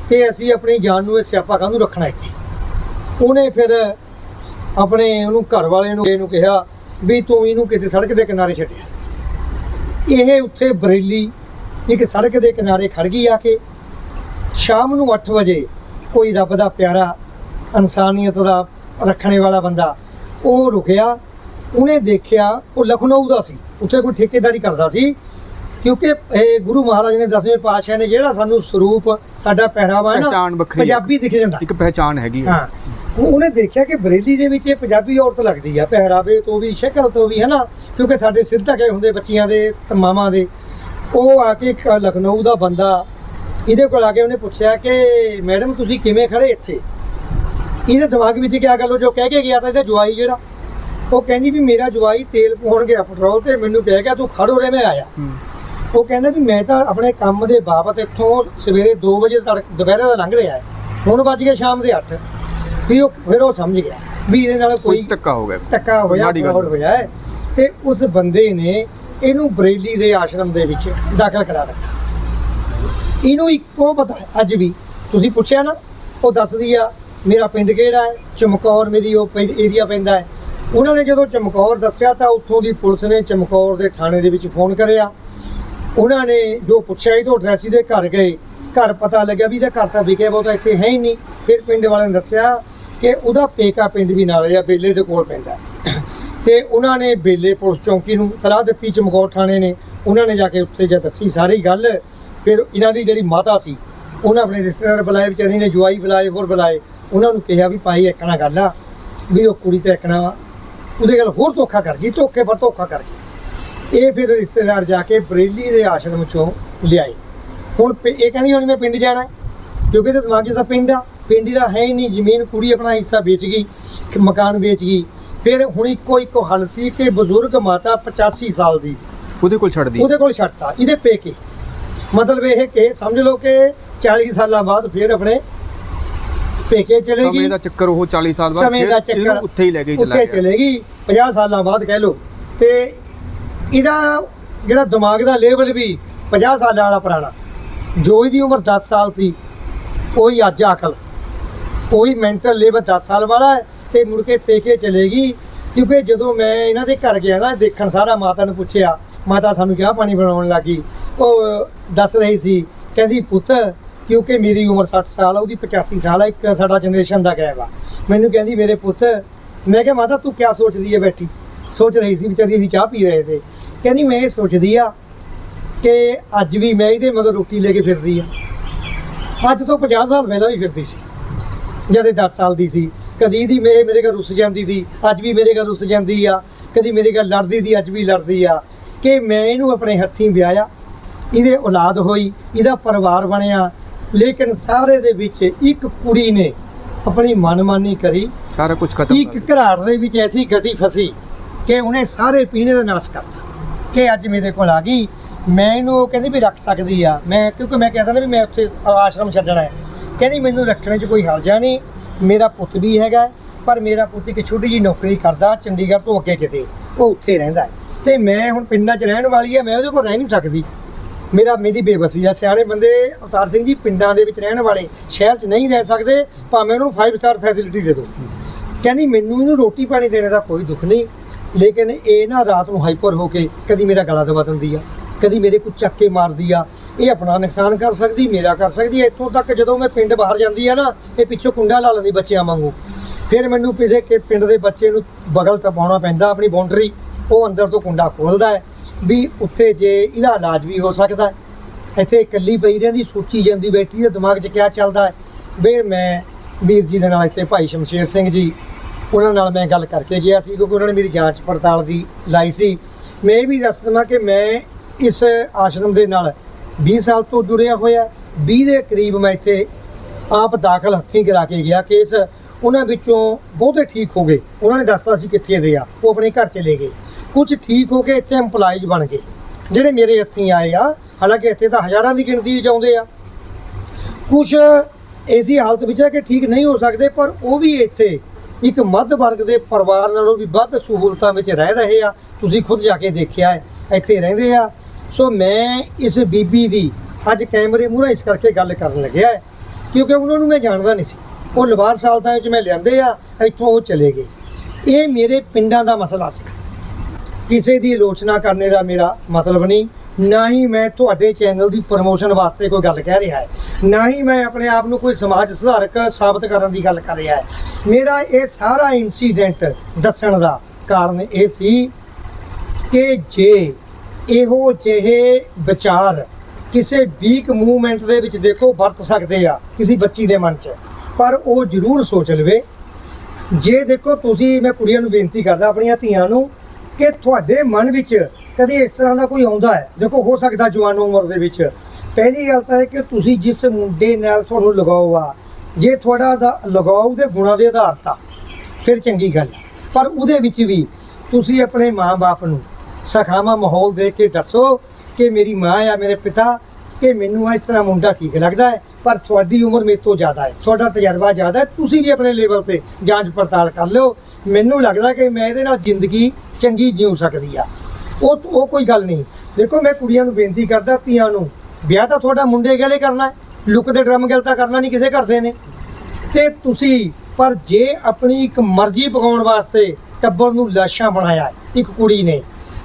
ਤੇ ਅਸੀਂ ਆਪਣੀ ਜਾਨ ਨੂੰ ਇਹ ਸਿਆਪਾ ਕਾਹਨੂੰ ਰੱਖਣਾ ਇੱਥੇ? ਉਹਨੇ ਫਿਰ ਆਪਣੇ ਉਹਨੂੰ ਘਰ ਵਾਲੇ ਨੂੰ ਇਹਨੂੰ ਕਿਹਾ ਵੀ ਤੂੰ ਇਹਨੂੰ ਕਿਤੇ ਸੜਕ ਦੇ ਕਿਨਾਰੇ ਛੱਡਿਆ। ਇਹ ਉੱਥੇ ਬਰੇਲੀ ਇੱਕ ਸੜਕ ਦੇ ਕਿਨਾਰੇ ਖੜ ਗਈ ਆ ਕੇ ਸ਼ਾਮ ਨੂੰ 8 ਵਜੇ ਕੋਈ ਰੱਬ ਦਾ ਪਿਆਰਾ, ਇਨਸਾਨੀਅਤ ਦਾ ਰੱਖਣੇ ਵਾਲਾ ਬੰਦਾ ਉਹ ਰੁਕਿਆ, ਉਹਨੇ ਦੇਖਿਆ ਉਹ ਲਖਨਊ ਦਾ ਸੀ, ਉੱਥੇ ਕੋਈ ਠੇਕੇਦਾਰੀ ਕਰਦਾ ਸੀ। ਕਿਉਂਕਿ ਇਹ ਗੁਰੂ ਮਹਾਰਾਜ ਨੇ ਦਸਵੇਂ ਪਾਤਸ਼ਾਹ ਨੇ ਜਿਹੜਾ ਸਾਨੂੰ ਸਰੂਪ ਸਾਡਾ ਪਹਿਰਾਵਾ ਹੈ ਨਾ ਪਹਿਚਾਣ ਵੱਖਰੀ ਹੈ। ਪੰਜਾਬੀ ਦਿਖ ਜਾਂਦਾ। ਇੱਕ ਪਹਿਚਾਣ ਹੈਗੀ ਹੈ ਹਾਂ। ਉਹ- ਉਹਨੇ ਦੇਖਿਆ ਕਿ ਬਰੇਲੀ ਦੇ ਵਿੱਚ ਇਹ ਪੰਜਾਬੀ ਔਰਤ ਲੱਗਦੀ ਆ ਪਹਿਰਾਵੇ ਤੋਂ ਵੀ ਸ਼ਕਲ ਤੋਂ ਵੀ ਹਨਾ? ਕਿਉਂਕਿ ਸਾਡੇ ਸਿਰ ਢਕੇ ਹੁੰਦੇ ਬੱਚੀਆਂ ਦੇ ਤੇ ਮਾਵਾਂ ਦੇ। ਉਹ ਆ ਕੇ ਇੱਕ ਲਖਨਊ ਦਾ ਬੰਦਾ ਇਹਦੇ ਕੋਲ ਆ ਕੇ ਉਹਨੇ ਪੁੱਛਿਆ ਕਿ ਮੈਡਮ ਤੁਸੀਂ ਕਿਵੇਂ ਖੜੇ ਇੱਥੇ? ਇਹਦੇ ਦਿਮਾਗ ਵਿੱਚ ਕੀ ਗੱਲ ਹੋ ਜੋ ਕਹਿ ਕੇ ਗਿਆ ਤਾਂ ਇਹਦਾ ਜਵਾਈ ਜਿਹੜਾ ਉਹ ਕਹਿੰਦੀ ਵੀ ਮੇਰਾ ਜਵਾਈ ਤੇਲ ਪਾਉਣ ਗਿਆ ਪੈਟਰੋਲ ਤੇ ਮੈਨੂੰ ਕਹਿ ਗਿਆ ਤੂੰ ਖੜੋ ਰੇ ਮੈਂ ਆਇਆ। ਹੂੰ। ਉਹ ਕਹਿੰਦਾ ਵੀ ਮੈਂ ਤਾਂ ਆਪਣੇ ਕੰਮ ਦੇ ਬਾਬਤ ਇੱਥੋਂ ਸਵੇਰੇ 2 ਵਜੇ ਤੱਕ ਦੁਪਹਿਰੇ ਦਾ ਲੰਘ ਰਿਹਾ ਹੈ। ਹੁਣ ਵੱਜ ਗਏ ਸ਼ਾਮ ਦੇ 8 ਵੀ ਉਹ ਫਿਰ ਉਹ ਸਮਝ ਗਿਆ ਵੀ ਇਹਦੇ ਨਾਲ ਕੋਈ ਧੱਕਾ ਹੋ ਗਿਆ। ਧੱਕਾ ਹੋਇਆ ਫਰਾਡ ਹੋਇਆ ਹੈ। ਤੇ ਉਸ ਬੰਦੇ ਨੇ ਇਹਨੂੰ ਬਰੇਲੀ ਦੇ ਆਸ਼ਰਮ ਦੇ ਵਿੱਚ ਦਾਖਲ ਕਰਾ ਦਿੱਤਾ। ਇਹਨੂੰ ਇੱਕੋ ਪਤਾ ਹੈ ਅੱਜ ਵੀ। ਤੁਸੀਂ ਪੁੱਛਿਆ ਨਾ ਉਹ ਦੱਸਦੀ ਆ ਮੇਰਾ ਪਿੰਡ ਕਿਹੜਾ ਹੈ? ਚਮਕੌਰ ਮੇਰੀ ਉਹ ਏਰੀਆ ਪੈਂਦਾ ਹੈ। ਉਹਨਾਂ ਨੇ ਜਦੋਂ ਚਮਕੌਰ ਦੱਸਿਆ ਤਾਂ ਉੱਥੋਂ ਦੀ ਪੁਲਿਸ ਨੇ ਚਮਕੌਰ ਦੇ ਥਾਣੇ ਦੇ ਵਿੱਚ ਫੋਨ ਕਰਿਆ। ਉਹਨਾਂ ਨੇ ਜੋ ਪੁੱਛਿਆ ਇਹ ਤੋਂ ਟ੍ਰੈਸੀ ਦੇ ਘਰ ਗਏ। ਘਰ ਪਤਾ ਲੱਗਿਆ ਵੀ ਇਹਦਾ ਘਰ ਤਾਂ ਵਿਕਿਆ ਬਹੁਤਾ ਇੱਥੇ ਹੈ ਹੀ ਨਹੀਂ। ਫਿਰ ਪਿੰਡ ਵਾਲਿਆਂ ਨੇ ਦੱਸਿਆ ਕਿ ਉਹਦਾ ਪੇਕਾ ਪਿੰਡ ਵੀ ਨਾਲ ਆ, ਬੇਲੇ ਦੇ ਕੋਲ ਪੈਂਦਾ ਤੇ ਉਹਨਾਂ ਨੇ ਬੇਲੇ ਪੁਲਿਸ ਚੌਂਕੀ ਨੂੰ ਤਲਾਹ ਦਿੱਤੀ, ਚਮਕੌਰ ਥਾਣੇ ਨੇ। ਉਹਨਾਂ ਨੇ ਜਾ ਕੇ ਉੱਥੇ ਜਦ ਦੱਸੀ ਸਾਰੀ ਗੱਲ। ਫਿਰ ਇਹਨਾਂ ਦੀ ਜਿਹੜੀ ਮਾਤਾ ਸੀ, ਉਹਨਾਂ ਆਪਣੇ ਰਿਸ਼ਤੇਦਾਰ ਬੁਲਾਏ, ਵਿਚਾਰੀ ਨੇ ਜਵਾਈ ਬੁਲਾਏ, ਹੋਰ ਬੁਲਾਏ। ਉਹਨਾਂ ਨੂੰ ਕਿਹਾ ਵੀ ਭਾਈ ਇੱਕਣਾ ਗੱਲ ਆ, ਵੀ ਉਹ ਕੁੜੀ ਤੇ ਇੱਕਣਾ ਵਾ ਉਹਦੇ ਗੱਲ ਹੋਰ ਧੋਖਾ ਕਰ ਗਈ, ਧੋਖੇ ਪਰ ਧੋਖਾ ਕਰ ਗਈ। ਇਹ ਫਿਰ ਰਿਸ਼ਤੇਦਾਰ ਜਾ ਕੇ ਬਰੇਲੀ ਦੇ ਆਸ਼ਰਮ ਚੋਂ ਲਿਆਏ। ਹੁਣ ਇਹ ਕਹਿੰਦੀ ਹੁਣ ਮੈਂ ਪਿੰਡ ਜਾਣਾ ਕਿਉਂਕਿ ਇਹਦੇ ਦਿਮਾਗ 'ਚ ਤਾਂ ਪਿੰਡ ਆ। ਪਿੰਡ ਦਾ ਹੈ ਹੀ ਨਹੀਂ ਜ਼ਮੀਨ ਕੁੜੀ ਆਪਣਾ ਹਿੱਸਾ ਵੇਚ ਗਈ ਮਕਾਨ ਵੇਚ ਗਈ। ਫਿਰ ਹੁਣ ਇੱਕੋ ਇੱਕੋ ਹੱਲ ਸੀ ਕਿ ਬਜ਼ੁਰਗ ਮਾਤਾ 85 ਸਾਲ ਦੀ ਉਹਦੇ ਕੋਲ ਛੱਡ ਦੀ ਉਹਦੇ ਕੋਲ ਛੱਡਤਾ ਇਹਦੇ ਪੇਕੇ। ਮਤਲਬ ਇਹ ਕਿ ਸਮਝ ਲਓ ਕਿ 40 ਸਾਲਾਂ ਬਾਅਦ ਫਿਰ ਆਪਣੇ ਪੇਕੇ ਚਲੇਗੀ ਸਮੇਂ ਦਾ ਚੱਕਰ ਉਹ 40 ਸਾਲ ਬਾਅਦ ਸਮੇਂ ਦਾ ਚੱਕਰ ਉੱਥੇ ਹੀ ਲੈ ਕੇ ਚਲਾ ਉੱਥੇ ਗਿਆ। ਚਲੇਗੀ 50 ਸਾਲਾਂ ਬਾਅਦ ਕਹਿ ਲਓ। ਤੇ ਇਹਦਾ ਜਿਹੜਾ ਦਿਮਾਗ ਦਾ ਲੈਵਲ ਵੀ 50 ਸਾਲਾਂ ਵਾਲਾ ਪੁਰਾਣਾ। ਜੋ ਇਹਦੀ ਉਮਰ 10 ਸਾਲ ਸੀ ਉਹੀ ਅੱਜ ਅਕਲ। ਉਹੀ ਮੈਂਟਲ ਲੈਵਲ 10 ਸਾਲ ਵਾਲਾ ਹੈ ਤੇ ਮੁੜ ਕੇ ਪੇਕੇ ਚਲੇਗੀ ਕਿਉਂਕਿ ਜਦੋਂ ਮੈਂ ਇਹਨਾਂ ਦੇ ਘਰ ਗਿਆ ਨਾ, ਦੇਖਣ ਸਾਰਾ ਮਾਤਾ ਨੂੰ ਪੁੱਛਿਆ, ਮਾਤਾ ਸਾਨੂੰ ਚਾਹ ਪਾਣੀ ਬਣਾਉਣ ਲੱਗੀ। ਉਹ ਦੱਸ ਰਹੀ ਸੀ, ਕਹਿੰਦੀ, ਪੁੱਤ, ਕਿਉਂਕਿ ਮੇਰੀ ਉਮਰ 60 ਸਾਲ ਆ, ਉਹਦੀ 85 ਸਾਲ ਆ, ਇੱਕ ਸਾਡਾ ਜਨਰੇਸ਼ਨ ਦਾ ਗੈਪ ਆ। ਮੈਨੂੰ ਕਹਿੰਦੀ, ਮੇਰੇ ਪੁੱਤ, ਮੈਂ ਕਿਹਾ, ਮਾਤਾ, ਤੂੰ ਕਿਆ ਸੋਚਦੀ ਹੈ ਬੈਠੀ? ਸੋਚ ਰਹੀ ਸੀ ਵਿਚਾਰੀ ਅਸੀਂ ਚਾਹ ਪੀ ਰਹੇ ਸੀ ਕਹਿੰਦੀ ਮੈਂ ਇਹ ਸੋਚਦੀ ਆ ਕਿ ਅੱਜ ਵੀ ਮੈਂ ਇਹਦੇ ਮਗਰ ਰੋਟੀ ਲੈ ਕੇ ਫਿਰਦੀ ਆ। ਅੱਜ ਤੋਂ 50 ਸਾਲ ਪਹਿਲਾਂ ਵੀ ਫਿਰਦੀ ਸੀ। ਜਦ ਇਹ 10 ਸਾਲ ਦੀ ਸੀ। ਕਦੀ ਇਹਦੀ ਮੇ ਮੇਰੇ ਘਰ ਰੁੱਸ ਜਾਂਦੀ ਸੀ। ਅੱਜ ਵੀ ਮੇਰੇ ਘਰ ਰੁੱਸ ਜਾਂਦੀ ਆ। ਕਦੀ ਮੇਰੇ ਘਰ ਲੜਦੀ ਸੀ ਅੱਜ ਵੀ ਲੜਦੀ ਆ। ਕਿ ਮੈਂ ਇਹਨੂੰ ਆਪਣੇ ਹੱਥੀਂ ਵਿਆਹਿਆ। ਇਹਦੇ ਔਲਾਦ ਹੋਈ ਇਹਦਾ ਪਰਿਵਾਰ ਬਣਿਆ। ਲੇਕਿਨ ਸਾਰੇ ਦੇ ਵਿੱਚ ਇੱਕ ਕੁੜੀ ਨੇ ਆਪਣੀ ਮਨਮਾਨੀ ਕਰੀ। ਸਾਰਾ ਕੁਝ ਖਤਮ ਇੱਕ ਘਰਾੜ ਦੇ ਵਿੱਚ ਐਸੀ ਗੱਡੀ ਫਸੀ ਕਿ ਉਹਨੇ ਸਾਰੇ ਪੀਣੇ ਦਾ ਨਾਸ ਕਰਤਾ। ਕਿ ਅੱਜ ਮੇਰੇ ਕੋਲ ਆ ਗਈ। ਮੈਂ ਇਹਨੂੰ ਉਹ ਕਹਿੰਦੀ ਵੀ ਰੱਖ ਸਕਦੀ ਆ। ਮੈਂ ਕਿਉਂਕਿ ਮੈਂ ਕਹਿੰਦਾ ਨਾ ਵੀ ਮੈਂ ਉੱਥੇ ਆਸ਼ਰਮ ਛੱਡਣਾ ਹੈ। ਕਹਿੰਦੀ ਮੈਨੂੰ ਰੱਖਣ 'ਚ ਕੋਈ ਹਰਜਾ ਨਹੀਂ। ਮੇਰਾ ਪੁੱਤ ਵੀ ਹੈਗਾ ਪਰ ਮੇਰਾ ਪੁੱਤ ਇੱਕ ਛੋਟੀ ਜੀ ਨੌਕਰੀ ਕਰਦਾ, ਚੰਡੀਗੜ੍ਹ ਤੋਂ ਅੱਗੇ ਕਿਤੇ। ਉਹ ਉੱਥੇ ਰਹਿੰਦਾ ਹੈ। ਤੇ ਮੈਂ ਹੁਣ ਪਿੰਡਾਂ 'ਚ ਰਹਿਣ ਵਾਲੀ ਆ, ਮੈਂ ਉਹਦੇ ਕੋਲ ਰਹਿ ਨਹੀਂ ਸਕਦੀ। ਮੇਰਾ, ਮੇਰੀ ਬੇਬਸੀ ਆ। ਸਿਆਣੇ ਬੰਦੇ ਅਵਤਾਰ ਸਿੰਘ ਜੀ ਪਿੰਡਾਂ ਦੇ ਵਿੱਚ ਰਹਿਣ ਵਾਲੇ, ਸ਼ਹਿਰ 'ਚ ਨਹੀਂ ਰਹਿ ਸਕਦੇ। ਭਾਵੇਂ ਉਹਨੂੰ 5 ਸਟਾਰ ਫੈਸਿਲਿਟੀ ਦੇ ਦਿਓ। ਕਹਿੰਦੀ ਮੈਨੂੰ ਇਹਨੂੰ ਰੋਟੀ ਪਾਣੀ ਦੇਣੇ ਦਾ ਕੋਈ ਦੁੱਖ ਨਹੀਂ। ਲੇਕਿਨ ਇਹ ਨਾ ਰਾਤ ਨੂੰ ਹਾਈਪਰ ਹੋ ਕੇ ਕਦੀ ਮੇਰਾ ਗਲਾ ਦਬਾ ਦਿੰਦੀ ਆ, ਕਦੀ ਮੇਰੇ ਕੁਝ ਚੱਕ ਕੇ ਮਾਰਦੀ ਆ। ਇਹ ਆਪਣਾ ਨੁਕਸਾਨ ਕਰ ਸਕਦੀ, ਮੇਰਾ ਕਰ ਸਕਦੀ ਹੈ ਇੱਥੋਂ ਤੱਕ ਜਦੋਂ ਮੈਂ ਪਿੰਡ ਬਾਹਰ ਜਾਂਦੀ ਆ ਨਾ, ਇਹ ਪਿੱਛੋਂ ਕੁੰਡਾ ਲਾ ਲੈਂਦੀ ਬੱਚਿਆਂ ਵਾਂਗੂ। ਫਿਰ ਮੈਨੂੰ ਪਿਛੇ ਕਿ ਪਿੰਡ ਦੇ ਬੱਚੇ ਨੂੰ ਬਗਲ ਟਪਾਉਣਾ ਪੈਂਦਾ, ਆਪਣੀ ਬਾਉਂਡਰੀ ਉਹ ਅੰਦਰ ਤੋਂ ਕੁੰਡਾ ਖੋਲਦਾ ਹੈ ਵੀ ਉੱਥੇ ਜੇ ਇਹਦਾ ਇਲਾਜ ਵੀ ਹੋ ਸਕਦਾ ਇੱਥੇ ਇਕੱਲੀ ਪਈ ਰਹਿੰਦੀ, ਸੋਚੀ ਜਾਂਦੀ ਬੈਠੀ ਦੇ ਦਿਮਾਗ 'ਚ ਕਿਆ ਚੱਲਦਾ ਹੈ। ਵੇ ਮੈਂ ਵੀਰ ਜੀ ਦੇ ਨਾਲ ਇੱਥੇ ਭਾਈ ਸ਼ਮਸ਼ੇਰ ਸਿੰਘ ਜੀ ਉਹਨਾਂ ਨਾਲ ਮੈਂ ਗੱਲ ਕਰਕੇ ਗਿਆ ਸੀ ਕਿਉਂਕਿ ਉਹਨਾਂ ਨੇ ਮੇਰੀ ਜਾਂਚ ਪੜਤਾਲ ਦੀ ਲਾਈ ਸੀ। ਮੈਂ ਇਹ ਵੀ ਦੱਸ ਦਵਾਂ ਕਿ ਮੈਂ ਇਸ ਆਸ਼ਰਮ ਦੇ ਨਾਲ 20 ਸਾਲ ਤੋਂ ਜੁੜਿਆ ਹੋਇਆ। 20 ਦੇ ਕਰੀਬ ਮੈਂ ਇੱਥੇ ਆਪ ਦਾਖਲ ਹੱਥੀਂ ਕਰਾ ਕੇ ਗਿਆ। ਕੇਸ ਉਹਨਾਂ ਵਿੱਚੋਂ ਬਹੁਤੇ ਠੀਕ ਹੋ ਗਏ। ਉਹਨਾਂ ਨੇ ਦੱਸਤਾ ਸੀ ਕਿੱਥੇ ਦੇ ਆ। ਉਹ ਆਪਣੇ ਘਰ ਚਲੇ ਗਏ। ਕੁਝ ਠੀਕ ਹੋ ਕੇ ਇੱਥੇ EMPLOYEES ਬਣ ਗਏ। ਜਿਹੜੇ ਮੇਰੇ ਹੱਥੀਂ ਆਏ ਆ, ਹਾਲਾਂਕਿ ਇੱਥੇ ਤਾਂ ਹਜ਼ਾਰਾਂ ਦੀ ਗਿਣਤੀ 'ਚ ਆਉਂਦੇ ਆ। ਕੁਝ ਐਸੀ ਹਾਲਤ ਵਿੱਚ ਹੈ ਕਿ ਠੀਕ ਨਹੀਂ ਹੋ ਸਕਦੇ, ਪਰ ਉਹ ਵੀ ਇੱਥੇ ਇੱਕ ਮੱਧ ਵਰਗ ਦੇ ਪਰਿਵਾਰ ਨਾਲੋਂ ਵੀ ਵੱਧ ਸਹੂਲਤਾਂ ਵਿੱਚ ਰਹਿ ਰਹੇ ਆ। ਤੁਸੀਂ ਖੁਦ ਜਾ ਕੇ ਦੇਖਿਆ ਹੈ, ਇੱਥੇ ਰਹਿੰਦੇ ਆ। ਸੋ ਮੈਂ ਇਸ ਬੀਬੀ ਦੀ ਅੱਜ ਕੈਮਰੇ ਮੂਹਰੇ ਇਸ ਕਰਕੇ ਗੱਲ ਕਰਨ ਲੱਗਿਆ ਹੈ, ਕਿਉਂਕਿ ਉਹਨਾਂ ਨੂੰ ਮੈਂ ਜਾਣਦਾ ਨਹੀਂ ਸੀ। ਉਹ ਲਵਾਰ ਸਾਲਤਾਂ ਵਿੱਚ ਮੈਂ ਲਿਆਂਦੇ ਆ, ਇੱਥੋਂ ਉਹ ਚਲੇ ਗਏ। ਇਹ ਮੇਰੇ ਪਿੰਡਾਂ ਦਾ ਮਸਲਾ ਸੀ। ਕਿਸੇ ਦੀ ਆਲੋਚਨਾ ਕਰਨੇ ਦਾ ਮੇਰਾ ਮਤਲਬ ਨਹੀਂ। ਨਾ ਹੀ ਮੈਂ ਤੁਹਾਡੇ ਚੈਨਲ ਦੀ ਪ੍ਰਮੋਸ਼ਨ ਵਾਸਤੇ ਕੋਈ ਗੱਲ ਕਹਿ ਰਿਹਾ ਹੈ। ਨਾ ਹੀ ਮੈਂ ਆਪਣੇ ਆਪ ਨੂੰ ਕੋਈ ਸਮਾਜ ਸੁਧਾਰਕ ਸਾਬਤ ਕਰਨ ਦੀ ਗੱਲ ਕਰ ਰਿਹਾ ਹੈ। ਮੇਰਾ ਇਹ ਸਾਰਾ ਇਨਸੀਡੈਂਟ ਦੱਸਣ ਦਾ ਕਾਰਨ ਇਹ ਸੀ ਕਿ ਜੇ ਇਹੋ ਜਿਹੇ ਵਿਚਾਰ ਕਿਸੇ ਵੀਕ ਮੂਵਮੈਂਟ ਦੇ ਵਿੱਚ ਦੇਖੋ ਵਰਤ ਸਕਦੇ ਆ, ਕਿਸੇ ਬੱਚੀ ਦੇ ਮਨ 'ਚ। ਪਰ ਉਹ ਜ਼ਰੂਰ ਸੋਚ ਲਵੇ। ਜੇ ਦੇਖੋ ਤੁਸੀਂ, ਮੈਂ ਕੁੜੀਆਂ ਨੂੰ ਬੇਨਤੀ ਕਰਦਾ, ਆਪਣੀਆਂ ਧੀਆਂ ਨੂੰ, ਕਿ ਤੁਹਾਡੇ ਮਨ ਵਿੱਚ ਕਦੇ ਇਸ ਤਰ੍ਹਾਂ ਦਾ ਕੋਈ ਆਉਂਦਾ ਹੈ? ਦੇਖੋ, ਹੋ ਸਕਦਾ ਜਵਾਨ ਉਮਰ ਦੇ ਵਿੱਚ। ਪਹਿਲੀ ਗੱਲ ਤਾਂ ਹੈ ਕਿ ਤੁਸੀਂ ਜਿਸ ਮੁੰਡੇ ਨਾਲ ਤੁਹਾਨੂੰ ਲਗਾਓ ਆ, ਜੇ ਤੁਹਾਡਾ ਦਾ ਲਗਾਓ ਦੇ ਗੁਣਾਂ ਦੇ ਆਧਾਰ ਤਾਂ, ਫਿਰ ਚੰਗੀ ਗੱਲ ਹੈ। ਪਰ ਉਹਦੇ ਵਿੱਚ ਵੀ ਤੁਸੀਂ ਆਪਣੇ ਮਾਂ-ਬਾਪ ਨੂੰ ਸਖਾਵਾ ਮਾਹੌਲ ਦੇ ਕੇ ਦੱਸੋ ਕਿ ਮੇਰੀ ਮਾਂ ਆ, ਮੇਰੇ ਪਿਤਾ, ਕਿ ਮੈਨੂੰ ਇਸ ਤਰ੍ਹਾਂ ਮੁੰਡਾ ਠੀਕ ਲੱਗਦਾ ਹੈ, ਪਰ ਤੁਹਾਡੀ ਉਮਰ ਮੇਰੇ ਤੋਂ ਜ਼ਿਆਦਾ ਹੈ। ਤੁਹਾਡਾ ਤਜਰਬਾ ਜ਼ਿਆਦਾ ਹੈ, ਤੁਸੀਂ ਵੀ ਆਪਣੇ ਲੈਵਲ ਤੇ ਜਾਂਚ ਪੜਤਾਲ ਕਰ ਲਿਓ। ਮੈਨੂੰ ਲੱਗਦਾ ਕਿ ਮੈਂ ਇਹਦੇ ਨਾਲ ਜ਼ਿੰਦਗੀ ਚੰਗੀ ਜਿਉ ਸਕਦੀ ਆ। ਉਹ ਉਹ ਕੋਈ ਗੱਲ ਨਹੀਂ। ਦੇਖੋ, ਮੈਂ ਕੁੜੀਆਂ ਨੂੰ ਬੇਨਤੀ ਕਰਦਾ, ਧੀਆਂ ਨੂੰ। ਵਿਆਹ ਤਾਂ ਤੁਹਾਡਾ ਮੁੰਡੇ ਗਲੇ ਕਰਨਾ ਲੁੱਕ ਦੇ ਡਰਮ ਗਲ ਤਾਂ ਕਰਨਾ ਨਹੀਂ, ਕਿਸੇ ਕਰਦੇ ਨੇ। ਤੇ ਤੁਸੀਂ, ਪਰ ਜੇ ਆਪਣੀ ਇੱਕ ਮਰਜ਼ੀ ਪਕਾਉਣ ਵਾਸਤੇ ਟੱਬਰ ਨੂੰ ਲਾਸ਼ਾਂ ਬਣਾਇਆ ਇੱਕ ਕੁੜੀ ਨੇ,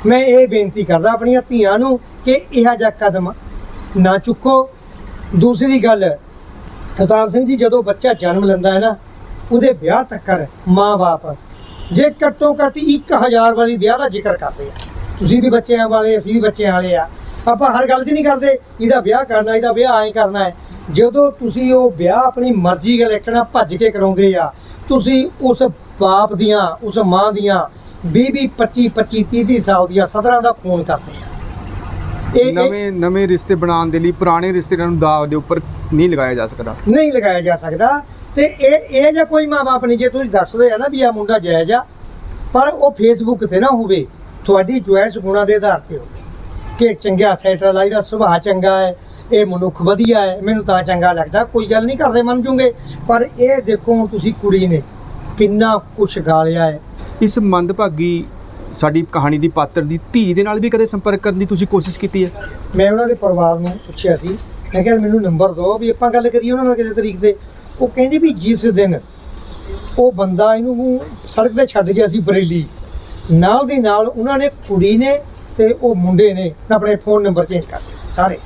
ਮੈਂ ਇਹ ਬੇਨਤੀ ਕਰਦਾ ਆਪਣੀਆਂ ਧੀਆਂ ਨੂੰ ਕਿ ਇਹੋ ਜਿਹਾ ਕਦਮ ਨਾ ਚੁੱਕੋ। ਦੂਸਰੀ ਗੱਲ ਅਵਤਾਰ ਸਿੰਘ ਜੀ, ਜਦੋਂ ਬੱਚਾ ਜਨਮ ਲੈਂਦਾ ਹੈ ਨਾ, ਉਹਦੇ ਵਿਆਹ ਤੱਕ ਮਾਂ-ਬਾਪ, ਜੇ ਘੱਟੋ ਘੱਟ 1000 ਵਾਲੀ ਵਿਆਹ ਦਾ ਜ਼ਿਕਰ ਕਰਦੇ ਆ। ਤੁਸੀਂ ਵੀ ਬੱਚਿਆਂ ਵਾਲੇ ਅਸੀਂ ਵੀ ਬੱਚਿਆਂ ਵਾਲੇ ਆ। ਆਪਾਂ ਹਰ ਗੱਲ 'ਚ ਨਹੀਂ ਕਰਦੇ ਇਹਦਾ ਵਿਆਹ ਕਰਨਾ ਇਹਦਾ ਵਿਆਹ ਐਂ ਕਰਨਾ ਹੈ। ਜਦੋਂ ਤੁਸੀਂ ਉਹ ਵਿਆਹ ਆਪਣੀ ਮਰਜ਼ੀ ਨਾਲ ਇੱਕਣਾ ਭੱਜ ਕੇ ਕਰਾਉਂਦੇ ਆ ਤੁਸੀਂ ਉਸ ਬਾਪ ਦੀਆਂ ਉਸ ਮਾਂ ਦੀਆਂ 20 20 25 25 30 30 ਸਾਲ ਦੀਆਂ ਸਦਰਾਂ ਦਾ ਖੂਨ ਕਰਦੇ ਆ। ਨਵੇਂ ਨਵੇਂ ਰਿਸ਼ਤੇ ਬਣਾਉਣ ਦੇ ਲਈ ਪੁਰਾਣੇ ਰਿਸ਼ਤੇਦਾਰਾਂ ਨੂੰ ਦਾਅ ਦੇ ਉੱਪਰ ਨਹੀਂ ਲਗਾਇਆ ਜਾ ਸਕਦਾ। ਨਹੀਂ ਲਗਾਇਆ ਜਾ ਸਕਦਾ। ਤੇ ਇਹ ਇਹ ਜਾਂ ਕੋਈ ਮਾਂ-ਬਾਪ ਨਹੀਂ ਜੇ ਤੁਸੀਂ ਦੱਸਦੇ ਆ ਨਾ ਵੀ ਆ ਮੁੰਡਾ ਜਾਇਜ਼ ਆ ਪਰ ਉਹ ਫੇਸਬੁੱਕ ਤੇ ਨਾ ਹੋਵੇ ਤੁਹਾਡੀ ਚੁਆਇਸ ਗੁਣਾ ਦੇ ਆਧਾਰ ਤੇ ਹੋਵੇ ਕਿ ਚੰਗਾ ਸੈਟਲਾਈਟ ਦਾ ਸੁਭਾਅ ਚੰਗਾ ਹੈ ਇਹ ਮਨੁੱਖ ਵਧੀਆ ਹੈ ਮੈਨੂੰ ਤਾਂ ਚੰਗਾ ਲੱਗਦਾ ਕੋਈ ਗੱਲ ਨਹੀਂ ਕਰਦੇ ਮੰਨ ਜੂਗੇ। ਪਰ ਇਹ ਦੇਖੋ ਹੁਣ ਤੁਸੀਂ ਕੁੜੀ ਨੇ ਕਿੰਨਾ ਕੁਛ ਗਾਲਿਆ ਹੈ। ਇਸ ਮੰਦਭਾਗੀ ਸਾਡੀ ਕਹਾਣੀ ਦੀ ਪਾਤਰ ਦੀ ਧੀ ਦੇ ਨਾਲ ਵੀ ਕਦੇ ਸੰਪਰਕ ਕਰਨ ਦੀ ਤੁਸੀਂ ਕੋਸ਼ਿਸ਼ ਕੀਤੀ ਹੈ? ਮੈਂ ਉਹਨਾਂ ਦੇ ਪਰਿਵਾਰ ਨੂੰ ਪੁੱਛਿਆ ਸੀ। ਮੈਂ ਕਿਹਾ ਮੈਨੂੰ ਨੰਬਰ ਦਿਓ ਵੀ ਆਪਾਂ ਗੱਲ ਕਰੀਏ ਉਹਨਾਂ ਨਾਲ ਕਿਸੇ ਤਰੀਕ ਤੇ। ਉਹ ਕਹਿੰਦੇ ਵੀ ਜਿਸ ਦਿਨ ਉਹ ਬੰਦਾ ਇਹਨੂੰ ਸੜਕ ਤੇ ਛੱਡ ਗਿਆ ਸੀ ਬਰੇਲੀ। ਨਾਲ ਦੀ ਨਾਲ ਉਹਨਾਂ ਨੇ ਕੁੜੀ ਨੇ ਤੇ ਉਹ ਮੁੰਡੇ ਨੇ ਆਪਣੇ ਫੋਨ ਨੰਬਰ ਚੇਂਜ ਕਰ ਦਿੱਤੇ ਸਾਰੇ।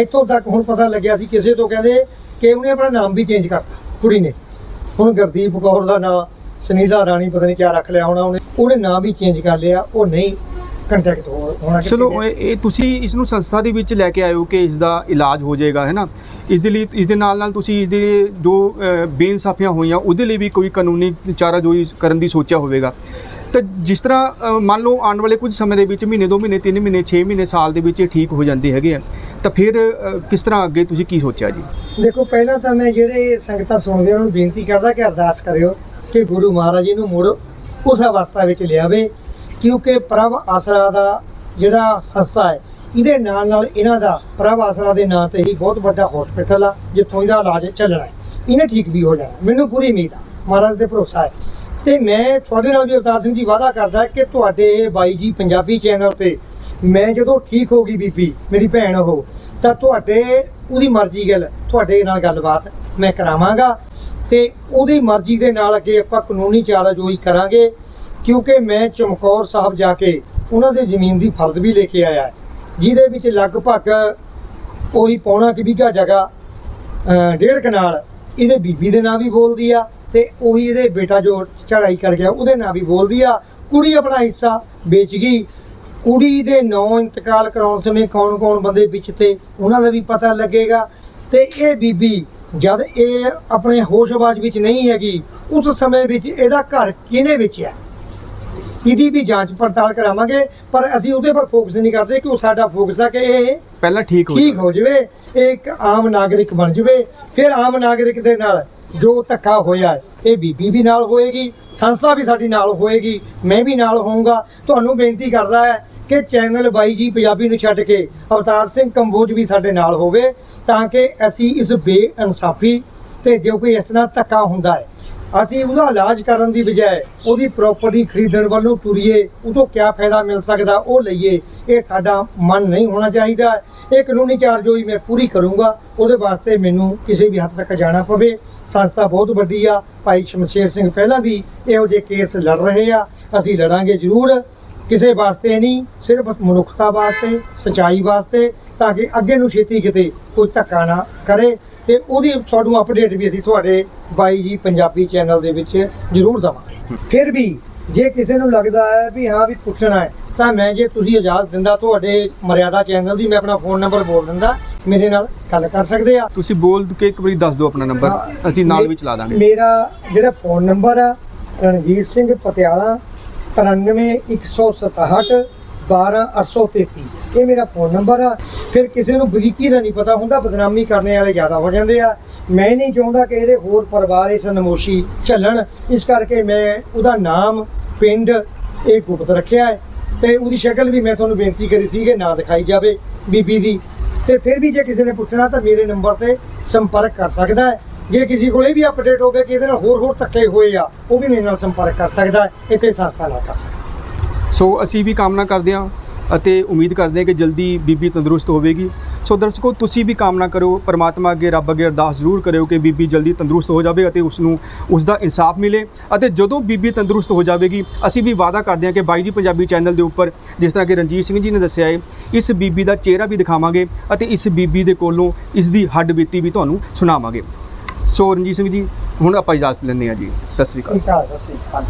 ਇੱਥੋਂ ਤੱਕ ਹੁਣ ਪਤਾ ਲੱਗਿਆ ਸੀ ਕਿਸੇ ਤੋਂ ਕਹਿੰਦੇ ਕਿ ਉਹਨੇ ਆਪਣਾ ਨਾਮ ਵੀ ਚੇਂਜ ਕਰਤਾ ਕੁੜੀ ਨੇ। ਹੁਣ ਗੁਰਦੀਪ ਕੌਰ ਦਾ ਨਾਮ ਸੁਨੀਤਾ ਰਾਣੀ ਪਤਾ ਨਹੀਂ ਕਿਆ ਰੱਖ ਲਿਆ ਹੋਣਾ ਉਹਨੇ। ਉਹਨੇ ਨਾਮ ਵੀ ਚੇਂਜ ਕਰ ਲਿਆ ਉਹ ਨਹੀਂ ਕੰਟੈਕਟ ਹੋਣਾ ਚਲੋ। ਇਹ ਤੁਸੀਂ ਇਸ ਨੂੰ ਸੰਸਥਾ ਦੇ ਵਿੱਚ ਲੈ ਕੇ ਆਏ ਹੋ ਕਿ ਇਸ ਦਾ ਇਲਾਜ ਹੋ ਜਾਏਗਾ ਹੈ ਨਾ? ਇਸ ਦੇ ਲਈ ਇਸ ਦੇ ਨਾਲ ਨਾਲ ਤੁਸੀਂ ਇਸ ਦੇ ਜੋ ਬੇਇਨਸਾਫੀਆਂ ਹੋਈਆਂ ਉਹਦੇ ਲਈ ਵੀ ਕੋਈ ਕਾਨੂੰਨੀ ਚਾਰਾ ਜੋਈ ਕਰਨ ਦੀ ਸੋਚਿਆ ਹੋਵੇਗਾ। ਤਾਂ ਜਿਸ ਤਰ੍ਹਾਂ ਮੰਨ ਲਓ ਆਉਣ ਵਾਲੇ ਕੁਝ ਸਮੇਂ ਦੇ ਵਿੱਚ, ਮਹੀਨੇ 2 ਮਹੀਨੇ 3 ਮਹੀਨੇ 6 ਮਹੀਨੇ, ਸਾਲ ਦੇ ਵਿੱਚ ਇਹ ਠੀਕ ਹੋ ਜਾਂਦੇ ਹੈਗੇ ਆ। ਤਾਂ ਫਿਰ ਕਿਸ ਤਰ੍ਹਾਂ ਅੱਗੇ ਤੁਸੀਂ ਕੀ ਸੋਚਿਆ ਜੀ? ਦੇਖੋ, ਪਹਿਲਾਂ ਤਾਂ ਮੈਂ ਜਿਹੜੇ ਸੰਗਤਾਂ ਸੁਣਦੇ ਉਹਨਾਂ ਨੂੰ ਬੇਨਤੀ ਕਰਦਾ ਕਿ ਅਰਦਾਸ ਕਰਿਓ ਕਿ ਗੁਰੂ ਮਹਾਰਾਜ ਜੀ ਨੂੰ ਮੁੜ ਉਸ ਅਵਸਥਾ ਵਿੱਚ ਲਿਆਵੇ, ਕਿਉਂਕਿ ਪ੍ਰਭ ਆਸਰਾ ਦਾ ਜਿਹੜਾ ਸੰਸਥਾ ਹੈ, ਇਹਦੇ ਨਾਲ ਨਾਲ ਇਹਨਾਂ ਦਾ, ਪ੍ਰਭ ਆਸਰਾ ਦੇ ਨਾਂ ਤੇ ਹੀ ਬਹੁਤ ਵੱਡਾ ਹਸਪੀਟਲ ਆ, ਜਿੱਥੋਂ ਇਹਦਾ ਇਲਾਜ ਚੱਲਣਾ ਹੈ। ਇਹਨੇ ਠੀਕ ਵੀ ਹੋ ਜਾਣਾ। ਮੈਨੂੰ ਪੂਰੀ ਉਮੀਦ ਆ। ਮਹਾਰਾਜ ਤੇ ਭਰੋਸਾ ਹੈ। ਤੇ ਮੈਂ ਤੁਹਾਡੇ ਨਾਲ ਵੀ ਅਵਤਾਰ ਸਿੰਘ ਜੀ ਵਾਅਦਾ ਕਰਦਾ ਕਿ ਤੁਹਾਡੇ ਬਾਈ ਜੀ ਪੰਜਾਬੀ ਚੈਨਲ ਤੇ ਮੈਂ ਜਦੋਂ ਠੀਕ ਹੋ ਗਈ ਬੀਬੀ, ਮੇਰੀ ਭੈਣ ਉਹ, ਤਾਂ ਤੁਹਾਡੇ, ਉਹਦੀ ਮਰਜ਼ੀ ਗੱਲ, ਤੁਹਾਡੇ ਨਾਲ ਗੱਲਬਾਤ ਮੈਂ ਕਰਾਵਾਂਗਾ ਤੇ ਉਹਦੀ ਮਰਜ਼ੀ ਦੇ ਨਾਲ ਅੱਗੇ ਆਪਾਂ ਕਾਨੂੰਨੀ ਚਾਰਾਜੋਈ ਕਰਾਂਗੇ ਕਿਉਂਕਿ ਮੈਂ ਚਮਕੌਰ ਸਾਹਿਬ ਜਾ ਕੇ ਉਹਨਾਂ ਦੇ ਜ਼ਮੀਨ ਦੀ ਫਰਦ ਵੀ ਲੈ ਕੇ ਆਇਆ। ਜਿਹਦੇ ਵਿੱਚ ਲਗਭਗ ਉਹੀ ਪੌਣਾ ਕਿ ਵੀਘਾ ਜਗ੍ਹਾ ਡੇਢ ਕਨਾਲ ਇਹਦੇ ਬੀਬੀ ਦੇ ਨਾਂ ਵੀ ਬੋਲਦੀ ਆ ਤੇ ਉਹੀ ਇਹਦੇ ਬੇਟਾ ਜੋ ਚੜਾਈ ਕਰ ਗਿਆ ਉਹਦੇ ਨਾਂ ਵੀ ਬੋਲਦੀ ਆ। ਕੁੜੀ ਆਪਣਾ ਹਿੱਸਾ ਵੇਚ ਗਈ। ਕੁੜੀ ਦੇ ਨਾਂ ਇੰਤਕਾਲ ਕਰਾਉਣ ਸਮੇਂ ਕੌਣ-ਕੌਣ ਬੰਦੇ ਵਿੱਚ ਤੇ ਉਹਨਾਂ ਦਾ ਵੀ ਪਤਾ ਲੱਗੇਗਾ। ਤੇ ਇਹ ਬੀਬੀ ਜਦ ਇਹ ਆਪਣੇ ਹੋਸ਼ਬਾਜ਼ ਵਿੱਚ ਨਹੀਂ ਹੈਗੀ ਉਸ ਸਮੇਂ ਵਿੱਚ ਇਹਦਾ ਘਰ ਕਿਹਨੇ ਵੇਚਿਆ? ਇਹਦੀ ਵੀ ਜਾਂਚ ਪੜਤਾਲ ਕਰਾਵਾਂਗੇ ਪਰ ਅਸੀਂ ਉਹਦੇ ਪਰ ਫੋਕਸ ਨਹੀਂ ਕਰਦੇ ਕਿ ਉਹ ਸਾਡਾ ਫੋਕਸ ਆ ਕਿ ਇਹ ਪਹਿਲਾਂ ਠੀਕ ਹੋ ਠੀਕ। ਹੋ ਜਾਵੇ ਇਹ ਇੱਕ ਆਮ ਨਾਗਰਿਕ ਬਣ ਜਾਵੇ। ਫਿਰ ਆਮ ਨਾਗਰਿਕ ਦੇ ਨਾਲ ਜੋ ਧੱਕਾ ਹੋਇਆ ਇਹ ਬੀਬੀ ਵੀ ਨਾਲ ਹੋਏਗੀ, ਸੰਸਥਾ ਵੀ ਸਾਡੀ ਨਾਲ ਹੋਏਗੀ, ਮੈਂ ਵੀ ਨਾਲ ਹੋਊਂਗਾ। ਤੁਹਾਨੂੰ ਬੇਨਤੀ ਕਰਦਾ ਹੈ ਕਿ ਚੈਨਲ ਬਾਈ ਜੀ ਪੰਜਾਬੀ ਨੂੰ ਛੱਡ ਕੇ ਅਵਤਾਰ ਸਿੰਘ ਕੰਬੋਜ ਵੀ ਸਾਡੇ ਨਾਲ ਹੋਵੇ, ਤਾਂ ਕਿ ਅਸੀਂ ਇਸ ਬੇਇਨਸਾਫੀ ਤੇ ਜੋ ਕੋਈ ਇਸ ਤਰ੍ਹਾਂ ਧੱਕਾ ਹੁੰਦਾ ਹੈ, ਅਸੀਂ ਉਹਦਾ ਇਲਾਜ ਕਰਨ ਦੀ ਬਜਾਏ ਉਹਦੀ ਪ੍ਰਾਪਰਟੀ ਖਰੀਦਣ ਵੱਲੋਂ ਤੁਰੀਏ ਉਹ ਤੋਂ ਕੀ ਫਾਇਦਾ ਮਿਲ ਸਕਦਾ, ਉਹ ਲਈਏ, ਇਹ ਸਾਡਾ ਮਨ ਨਹੀਂ ਹੋਣਾ ਚਾਹੀਦਾ। ਇਹ ਕਾਨੂੰਨੀ ਚਾਰਜੋਈ ਮੈਂ ਪੂਰੀ ਕਰੂੰਗਾ, ਉਹਦੇ ਵਾਸਤੇ ਮੈਨੂੰ ਕਿਸੇ ਵੀ ਹੱਦ ਤੱਕ ਜਾਣਾ ਪਵੇ। ਸੰਸਥਾ ਬਹੁਤ ਵੱਡੀ ਆ। ਭਾਈ ਸ਼ਮਸ਼ੇਰ ਸਿੰਘ ਪਹਿਲਾਂ ਵੀ ਇਹੋ ਜਿਹੇ ਕੇਸ ਲੜ ਰਹੇ ਆ। ਅਸੀਂ ਲੜਾਂਗੇ ਜ਼ਰੂਰ। ਕਿਸੇ ਵਾਸਤੇ ਨਹੀਂ ਸਿਰਫ ਮਨੁੱਖਤਾ ਵਾਸਤੇ ਸਚਾਈ ਵਾਸਤੇ ਤਾਂ ਕਿ ਅੱਗੇ ਨੂੰ ਛੇਤੀ ਕਿਤੇ ਕੋਈ ਧੱਕਾ ਨਾ ਕਰੇ। ਤੇ ਉਹਦੀ ਤੁਹਾਨੂੰ ਅਪਡੇਟ ਵੀ ਅਸੀਂ ਤੁਹਾਡੇ ਬਾਈ ਜੀ ਪੰਜਾਬੀ ਚੈਨਲ ਦੇ ਵਿੱਚ ਜ਼ਰੂਰ ਦਵਾਂਗੇ। ਫਿਰ ਵੀ ਜੇ ਕਿਸੇ ਨੂੰ ਲੱਗਦਾ ਹੈ ਵੀ ਹਾਂ ਵੀ ਪੁੱਛਣਾ ਹੈ ਤਾਂ ਮੈਂ ਜੇ ਤੁਸੀਂ ਇਜਾਜ਼ਤ ਦਿੰਦਾ ਤੁਹਾਡੇ ਮਰਿਆਦਾ ਚੈਨਲ ਦੀ ਮੈਂ ਆਪਣਾ ਫੋਨ ਨੰਬਰ ਬੋਲ ਦਿੰਦਾ ਮੇਰੇ ਨਾਲ ਗੱਲ ਕਰ ਸਕਦੇ ਆ। ਤੁਸੀਂ ਬੋਲ ਕੇ ਇੱਕ ਵਾਰੀ ਦੱਸ ਦਿਓ ਆਪਣਾ ਨੰਬਰ ਅਸੀਂ ਨਾਲ ਵੀ ਚਲਾ ਦਾਂਗੇ। ਮੇਰਾ ਜਿਹੜਾ ਫੋਨ ਨੰਬਰ ਆ ਰਣਜੀਤ ਸਿੰਘ ਪਟਿਆਲਾ 93167 12833 ਇਹ ਮੇਰਾ ਫੋਨ ਨੰਬਰ ਆ। ਫਿਰ ਕਿਸੇ ਨੂੰ ਬਰੀਕੀ ਦਾ ਨਹੀਂ ਪਤਾ ਹੁੰਦਾ ਬਦਨਾਮੀ ਕਰਨੇ ਵਾਲੇ ਜ਼ਿਆਦਾ ਹੋ ਜਾਂਦੇ ਆ। ਮੈਂ ਨਹੀਂ ਚਾਹੁੰਦਾ ਕਿ ਇਹਦੇ ਹੋਰ ਪਰਿਵਾਰ ਇਸ ਨਮੋਸ਼ੀ ਝੱਲਣ ਇਸ ਕਰਕੇ ਮੈਂ ਉਹਦਾ ਨਾਮ ਪਿੰਡ ਇਹ ਗੁਪਤ ਰੱਖਿਆ ਹੈ। ਤੇ ਉਹਦੀ ਸ਼ਕਲ ਵੀ ਮੈਂ ਤੁਹਾਨੂੰ ਬੇਨਤੀ ਕਰੀ ਸੀ ਕਿ ਨਾ ਦਿਖਾਈ ਜਾਵੇ ਬੀਬੀ ਦੀ। ਤੇ ਫਿਰ ਵੀ ਜੇ ਕਿਸੇ ਨੇ ਪੁੱਛਣਾ ਤਾਂ ਮੇਰੇ ਨੰਬਰ ਤੇ ਸੰਪਰਕ ਕਰ ਸਕਦਾ ਹੈ। ਜੇ ਕਿਸੇ ਕੋਲੇ ਵੀ ਅਪਡੇਟ ਹੋਵੇ ਕਿ ਇਹਦੇ ਨਾਲ ਹੋਰ ਹੋਰ ਧੱਕੇ ਹੋਏ ਆ, ਉਹ ਵੀ ਮੇਰੇ ਨਾਲ ਸੰਪਰਕ ਕਰ ਸਕਦਾ ਹੈ। ਇੱਥੇ ਸੰਸਥਾ ਨਾਲ ਕਰ ਸਕਦਾ। ਸੋ ਅਸੀਂ ਵੀ ਕਾਮਨਾ ਕਰਦੇ ਹਾਂ ਅਤੇ ਉਮੀਦ ਕਰਦੇ ਹਾਂ ਕਿ ਜਲਦੀ ਬੀਬੀ ਤੰਦਰੁਸਤ ਹੋਵੇਗੀ। ਸੋ ਦਰਸ਼ਕੋ, ਤੁਸੀਂ ਵੀ ਕਾਮਨਾ ਕਰੋ, ਪਰਮਾਤਮਾ ਅੱਗੇ ਰੱਬ ਅੱਗੇ ਅਰਦਾਸ ਜ਼ਰੂਰ ਕਰਿਓ ਕਿ ਬੀਬੀ ਜਲਦੀ ਤੰਦਰੁਸਤ ਹੋ ਜਾਵੇ ਅਤੇ ਉਸ ਨੂੰ ਉਸ ਦਾ ਇਨਸਾਫ ਮਿਲੇ ਅਤੇ ਜਦੋਂ ਬੀਬੀ ਤੰਦਰੁਸਤ ਹੋ ਜਾਵੇਗੀ, ਅਸੀਂ ਵੀ ਵਾਅਦਾ ਕਰਦੇ ਹਾਂ ਕਿ ਬਾਈ ਜੀ ਪੰਜਾਬੀ ਚੈਨਲ ਦੇ ਉੱਪਰ, ਜਿਸ ਤਰ੍ਹਾਂ ਕਿ ਰਣਜੀਤ ਸਿੰਘ ਜੀ ਨੇ ਦੱਸਿਆ ਹੈ, ਇਸ ਬੀਬੀ ਦਾ ਚਿਹਰਾ ਵੀ ਦਿਖਾਵਾਂਗੇ ਅਤੇ ਇਸ ਬੀਬੀ ਦੇ ਕੋਲੋਂ ਇਸ ਦੀ ਹੱਡ ਬੀਤੀ ਵੀ ਤੁਹਾਨੂੰ ਸੁਣਾਵਾਂਗੇ। ਸੋ ਰਣਜੀਤ ਸਿੰਘ ਜੀ, ਹੁਣ ਆਪਾਂ ਇਜਾਜ਼ਤ ਲੈਂਦੇ ਹਾਂ ਜੀ। ਸਤਿ ਸ੍ਰੀ ਅਕਾਲ। ਸਤਿ ਸ੍ਰੀ ਅਕਾਲ